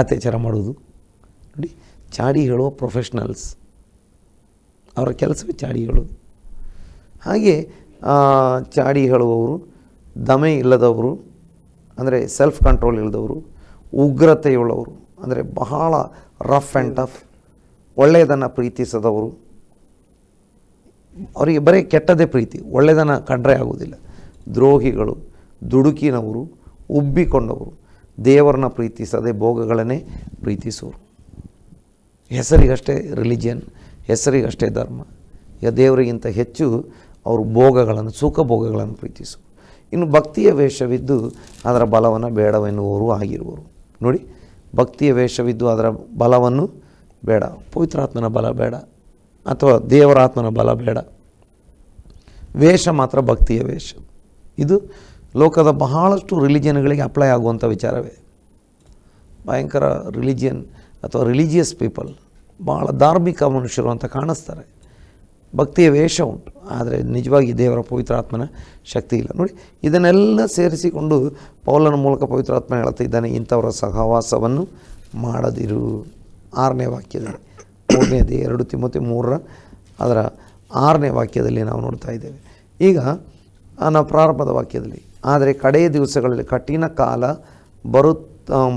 ಅತ್ಯಾಚಾರ ಮಾಡೋದು. ನೋಡಿ, ಚಾಡಿ ಹೇಳುವ ಪ್ರೊಫೆಷ್ನಲ್ಸ್ ಅವರ ಕೆಲಸವೇ ಚಾಡಿ ಹೇಳೋದು. ಹಾಗೆ ಚಾಡಿ ಹೇಳುವವರು, ದಮೆ ಇಲ್ಲದವರು ಅಂದರೆ ಸೆಲ್ಫ್ ಕಂಟ್ರೋಲ್ ಇಲ್ಲದವರು ಉಗ್ರತೆಯುಳ್ಳವರು ಅಂದರೆ ಬಹಳ ರಫ್ ಆ್ಯಂಡ್ ಟಫ್ ಒಳ್ಳೆಯದನ್ನು ಪ್ರೀತಿಸದವರು. ಅವರಿಗೆ ಬರೀ ಕೆಟ್ಟದೇ ಪ್ರೀತಿ ಒಳ್ಳೆಯದನ್ನು ಕಂಡ್ರೆ ಆಗುವುದಿಲ್ಲ. ದ್ರೋಹಿಗಳು ದುಡುಕಿನವರು ಉಬ್ಬಿಕೊಂಡವರು ದೇವರನ್ನ ಪ್ರೀತಿಸದೆ ಭೋಗಗಳನ್ನೇ ಪ್ರೀತಿಸೋರು ಹೆಸರಿಗಷ್ಟೇ ರಿಲಿಜಿಯನ್ ಹೆಸರಿಗಷ್ಟೇ ಧರ್ಮ ದೇವರಿಗಿಂತ ಹೆಚ್ಚು ಅವರು ಭೋಗಗಳನ್ನು ಸುಖ ಭೋಗಗಳನ್ನು ಪ್ರೀತಿಸು ಇನ್ನು ಭಕ್ತಿಯ ವೇಷವಿದ್ದು ಅದರ ಬಲವನ್ನು ಬೇಡವೆನ್ನುವರು ಆಗಿರುವರು. ನೋಡಿ, ಭಕ್ತಿಯ ವೇಷವಿದ್ದು ಅದರ ಬಲವನ್ನು ಬೇಡ. ಪವಿತ್ರಾತ್ಮನ ಬಲ ಬೇಡ ಅಥವಾ ದೇವರಾತ್ಮನ ಬಲ ಬೇಡ. ವೇಷ ಮಾತ್ರ ಭಕ್ತಿಯ ವೇಷ. ಇದು ಲೋಕದ ಬಹಳಷ್ಟು ರಿಲಿಜಿಯನ್ಗಳಿಗೆ ಅಪ್ಲೈ ಆಗುವಂಥ ವಿಚಾರವೇ. ಭಯಂಕರ ರಿಲಿಜಿಯನ್ ಅಥವಾ ರಿಲಿಜಿಯಸ್ ಪೀಪಲ್ ಭಾಳ ಧಾರ್ಮಿಕ ಮನುಷ್ಯರು ಅಂತ ಕಾಣಿಸ್ತಾರೆ. ಭಕ್ತಿಯ ವೇಷ ಉಂಟು. ಆದರೆ ನಿಜವಾಗಿ ದೇವರ ಪವಿತ್ರಾತ್ಮನ ಶಕ್ತಿ ಇಲ್ಲ. ನೋಡಿ, ಇದನ್ನೆಲ್ಲ ಸೇರಿಸಿಕೊಂಡು ಪೌಲನ ಮೂಲಕ ಪವಿತ್ರಾತ್ಮ ಹೇಳ್ತಾ ಇದ್ದಾನೆ ಇಂಥವರ ಸಹವಾಸವನ್ನು ಮಾಡದಿರು. ಆರನೇ ವಾಕ್ಯದಲ್ಲಿ ಮೂರನೇದು ಎರಡು ತಿಮ್ಮತಿ ಮೂರರ ಅದರ ಆರನೇ ವಾಕ್ಯದಲ್ಲಿ ನಾವು ನೋಡ್ತಾ ಇದ್ದೇವೆ. ಈಗ ನಾವು ಪ್ರಾರಂಭದ ವಾಕ್ಯದಲ್ಲಿ, ಆದರೆ ಕಡೆಯ ದಿವಸಗಳಲ್ಲಿ ಕಠಿಣ ಕಾಲ ಬರು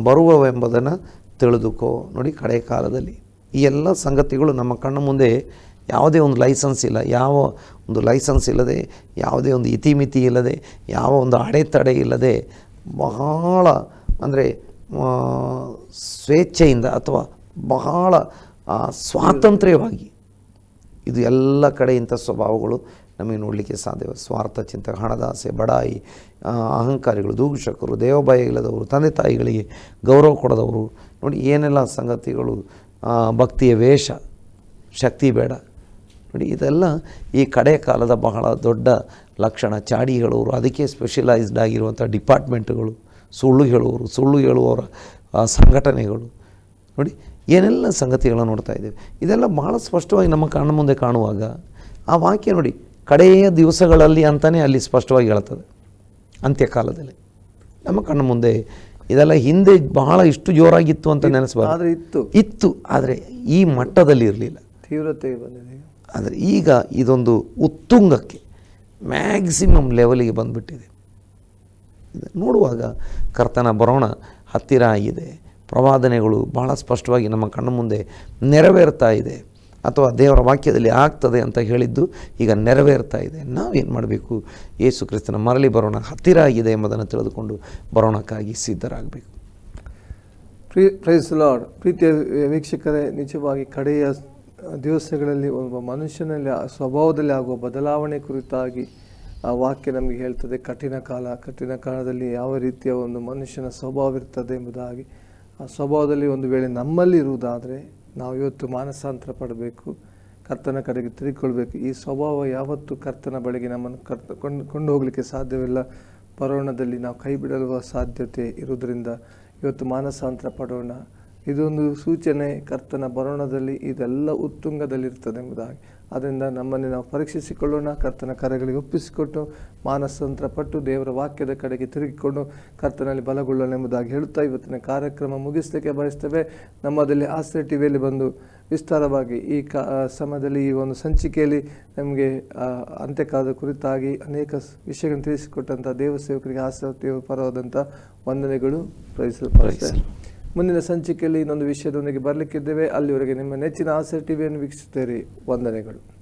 ಬರುವವೆಂಬುದನ್ನು ತಿಳಿದುಕೋ. ನೋಡಿ ಕಡೆಯ ಕಾಲದಲ್ಲಿ ಈ ಎಲ್ಲ ಸಂಗತಿಗಳು ನಮ್ಮ ಕಣ್ಣ ಮುಂದೆ ಯಾವುದೇ ಒಂದು ಲೈಸೆನ್ಸ್ ಇಲ್ಲ, ಯಾವ ಒಂದು ಲೈಸೆನ್ಸ್ ಇಲ್ಲದೆ, ಯಾವುದೇ ಒಂದು ಇತಿಮಿತಿ ಇಲ್ಲದೆ, ಯಾವ ಒಂದು ಅಡೆತಡೆ ಇಲ್ಲದೆ ಬಹಳ ಅಂದರೆ ಸ್ವೇಚ್ಛೆಯಿಂದ ಅಥವಾ ಬಹಳ ಸ್ವಾತಂತ್ರ್ಯವಾಗಿ ಇದು ಎಲ್ಲ ಕಡೆ ಇಂಥ ಸ್ವಭಾವಗಳು ನಮಗೆ ನೋಡಲಿಕ್ಕೆ ಸಾಧ್ಯವ. ಸ್ವಾರ್ಥ ಚಿಂತಕ, ಹಣದಾಸೆ, ಬಡಾಯಿ ಅಹಂಕಾರಿಗಳು ದೂಷಕರು ದೇವಭಯ ಇಲ್ಲದವರು, ತಂದೆ ತಾಯಿಗಳಿಗೆ ಗೌರವ ಕೊಡದವರು. ನೋಡಿ, ಏನೆಲ್ಲ ಸಂಗತಿಗಳು ಭಕ್ತಿಯ ವೇಷ, ಶಕ್ತಿ ಬೇಡ. ನೋಡಿ ಇದೆಲ್ಲ ಈ ಕಡೆ ಕಾಲದ ಬಹಳ ದೊಡ್ಡ ಲಕ್ಷಣ. ಚಾಡಿ ಹೇಳುವರು ಅದಕ್ಕೆ ಸ್ಪೆಷಲೈಸ್ಡ್ ಆಗಿರುವಂಥ ಡಿಪಾರ್ಟ್ಮೆಂಟ್ಗಳು ಸುಳ್ಳು ಹೇಳುವರು ಸುಳ್ಳು ಹೇಳುವವರ ಆ, ಸಂಘಟನೆಗಳು. ನೋಡಿ ಏನೆಲ್ಲ ಸಂಗತಿಗಳನ್ನು ನೋಡ್ತಾ ಇದ್ದೇವೆ. ಇದೆಲ್ಲ ಭಾಳ ಸ್ಪಷ್ಟವಾಗಿ ನಮ್ಮ ಕಣ್ಣ ಮುಂದೆ ಕಾಣುವಾಗ ಆ ವಾಕ್ಯ ನೋಡಿ ಕಡೆಯ ದಿವಸಗಳಲ್ಲಿ ಅಂತಲೇ ಅಲ್ಲಿ ಸ್ಪಷ್ಟವಾಗಿ ಹೇಳ್ತದೆ ಅಂತ್ಯಕಾಲದಲ್ಲಿ. ನಮ್ಮ ಕಣ್ಣ ಮುಂದೆ ಇದೆಲ್ಲ ಹಿಂದೆ ಬಹಳ ಇಷ್ಟು ಜೋರಾಗಿತ್ತು ಅಂತ ನೆನೆಸಬಾರ್ದು. ಆದರೆ ಇತ್ತು. ಇತ್ತು ಆದರೆ ಈ ಮಟ್ಟದಲ್ಲಿ ಇರಲಿಲ್ಲ. ತೀವ್ರತೆ ಬಂದಿದೆ. ಆದರೆ ಈಗ ಇದೊಂದು ಉತ್ತುಂಗಕ್ಕೆ ಮ್ಯಾಕ್ಸಿಮಮ್ ಲೆವೆಲಿಗೆ ಬಂದುಬಿಟ್ಟಿದೆ. ನೋಡುವಾಗ ಕರ್ತನ ಬರೋಣ ಹತ್ತಿರ ಆಗಿದೆ. ಪ್ರವಾದನೆಗಳು ಬಹಳ ಸ್ಪಷ್ಟವಾಗಿ ನಮ್ಮ ಕಣ್ಣ ಮುಂದೆ ನೆರವೇರ್ತಾ ಇದೆ. ಅಥವಾ ದೇವರ ವಾಕ್ಯದಲ್ಲಿ ಆಗ್ತದೆ ಅಂತ ಹೇಳಿದ್ದು ಈಗ ನೆರವೇರ್ತಾ ಇದೆ. ನಾವೇನು ಮಾಡಬೇಕು? ಯೇಸು ಕ್ರಿಸ್ತನ ಮರಳಿ ಬರೋಣ ಹತ್ತಿರ ಆಗಿದೆ ಎಂಬುದನ್ನು ತಿಳಿದುಕೊಂಡು ಬರೋಣಕ್ಕಾಗಿ ಸಿದ್ಧರಾಗಬೇಕು. ಪ್ರೀ ಪ್ರೈಸ್ ಲಾರ್ಡ್ ಪ್ರೀತಿಯ ವೀಕ್ಷಕರೇ, ನಿಜವಾಗಿ ಕಡೆಯ ದಿವಸಗಳಲ್ಲಿ ಒಬ್ಬ ಮನುಷ್ಯನಲ್ಲಿ ಸ್ವಭಾವದಲ್ಲಿ ಆಗುವ ಬದಲಾವಣೆ ಕುರಿತಾಗಿ ಆ ವಾಕ್ಯ ನಮಗೆ ಹೇಳ್ತದೆ, ಕಠಿಣ ಕಾಲ, ಕಠಿಣ ಕಾಲದಲ್ಲಿ ಯಾವ ರೀತಿಯ ಒಂದು ಮನುಷ್ಯನ ಸ್ವಭಾವ ಇರ್ತದೆ ಎಂಬುದಾಗಿ. ಆ ಸ್ವಭಾವದಲ್ಲಿ ಒಂದು ವೇಳೆ ನಮ್ಮಲ್ಲಿ ಇರುವುದಾದರೆ ನಾವು ಇವತ್ತು ಮಾನಸಾಂತರ ಪಡಬೇಕು, ಕರ್ತನ ಕಡೆಗೆ ತಿರುಗಿಕೊಳ್ಬೇಕು ಈ ಸ್ವಭಾವ ಯಾವತ್ತೂ ಕರ್ತನ ಬಳಿಗೆ ನಮ್ಮನ್ನು ಕರ್ತ, ಕೊಂಡು ಕೊಂಡು ಹೋಗಲಿಕ್ಕೆ ಸಾಧ್ಯವಿಲ್ಲ. ಪರೋಣದಲ್ಲಿ ನಾವು ಕೈ ಬಿಡಲು ಸಾಧ್ಯತೆ ಇರುವುದರಿಂದ ಇವತ್ತು ಮಾನಸಾಂತರ ಪಡೋಣ. ಇದೊಂದು ಸೂಚನೆ ಕರ್ತನ ಬರೋಣದಲ್ಲಿ ಇದೆಲ್ಲ ಉತ್ತುಂಗದಲ್ಲಿರ್ತದೆ ಎಂಬುದಾಗಿ. ಅದರಿಂದ ನಮ್ಮನ್ನು ನಾವು ಪರೀಕ್ಷಿಸಿಕೊಳ್ಳೋಣ, ಕರ್ತನ ಕರೆಗಳಿಗೆ ಒಪ್ಪಿಸಿಕೊಟ್ಟು, ಮಾನಸಂತ್ರ ಪಟ್ಟು ದೇವರ ವಾಕ್ಯದ ಕಡೆಗೆ ತಿರುಗಿಕೊಂಡು ಕರ್ತನಲ್ಲಿ ಬಲಗೊಳ್ಳೋಣ ಎಂಬುದಾಗಿ ಹೇಳುತ್ತಾ ಇವತ್ತಿನ ಕಾರ್ಯಕ್ರಮ ಮುಗಿಸಲಿಕ್ಕೆ ಬಯಸ್ತೇವೆ. ನಮ್ಮದಲ್ಲಿ ಆಶ್ರಯ ಟಿವಿಯಲ್ಲಿ ಬಂದು ವಿಸ್ತಾರವಾಗಿ ಈ ಕಾ ಸಮಯದಲ್ಲಿ ಈ ಒಂದು ಸಂಚಿಕೆಯಲ್ಲಿ ನಮಗೆ ಅಂತ್ಯಕಾಲದ ಕುರಿತಾಗಿ ಅನೇಕ ವಿಷಯಗಳನ್ನು ತಿಳಿಸಿಕೊಟ್ಟಂಥ ದೇವಸೇವಕರಿಗೆ ಆಸಕ್ತಿಯ ಪರವಾದಂಥ ವಂದನೆಗಳು. ಪ್ರಯಿಸಲ್ಪಡುತ್ತೆ ಮುಂದಿನ ಸಂಚಿಕೆಯಲ್ಲಿ ಇನ್ನೊಂದು ವಿಷಯದೊಂದಿಗೆ ಬರಲಿಕ್ಕಿದ್ದೇವೆ. ಅಲ್ಲಿವರೆಗೆ ನಿಮ್ಮ ನೆಚ್ಚಿನ ಆಸೆ ಟಿವಿಯನ್ನು ವೀಕ್ಷಿಸುತ್ತೀರಿ. ವಂದನೆಗಳು.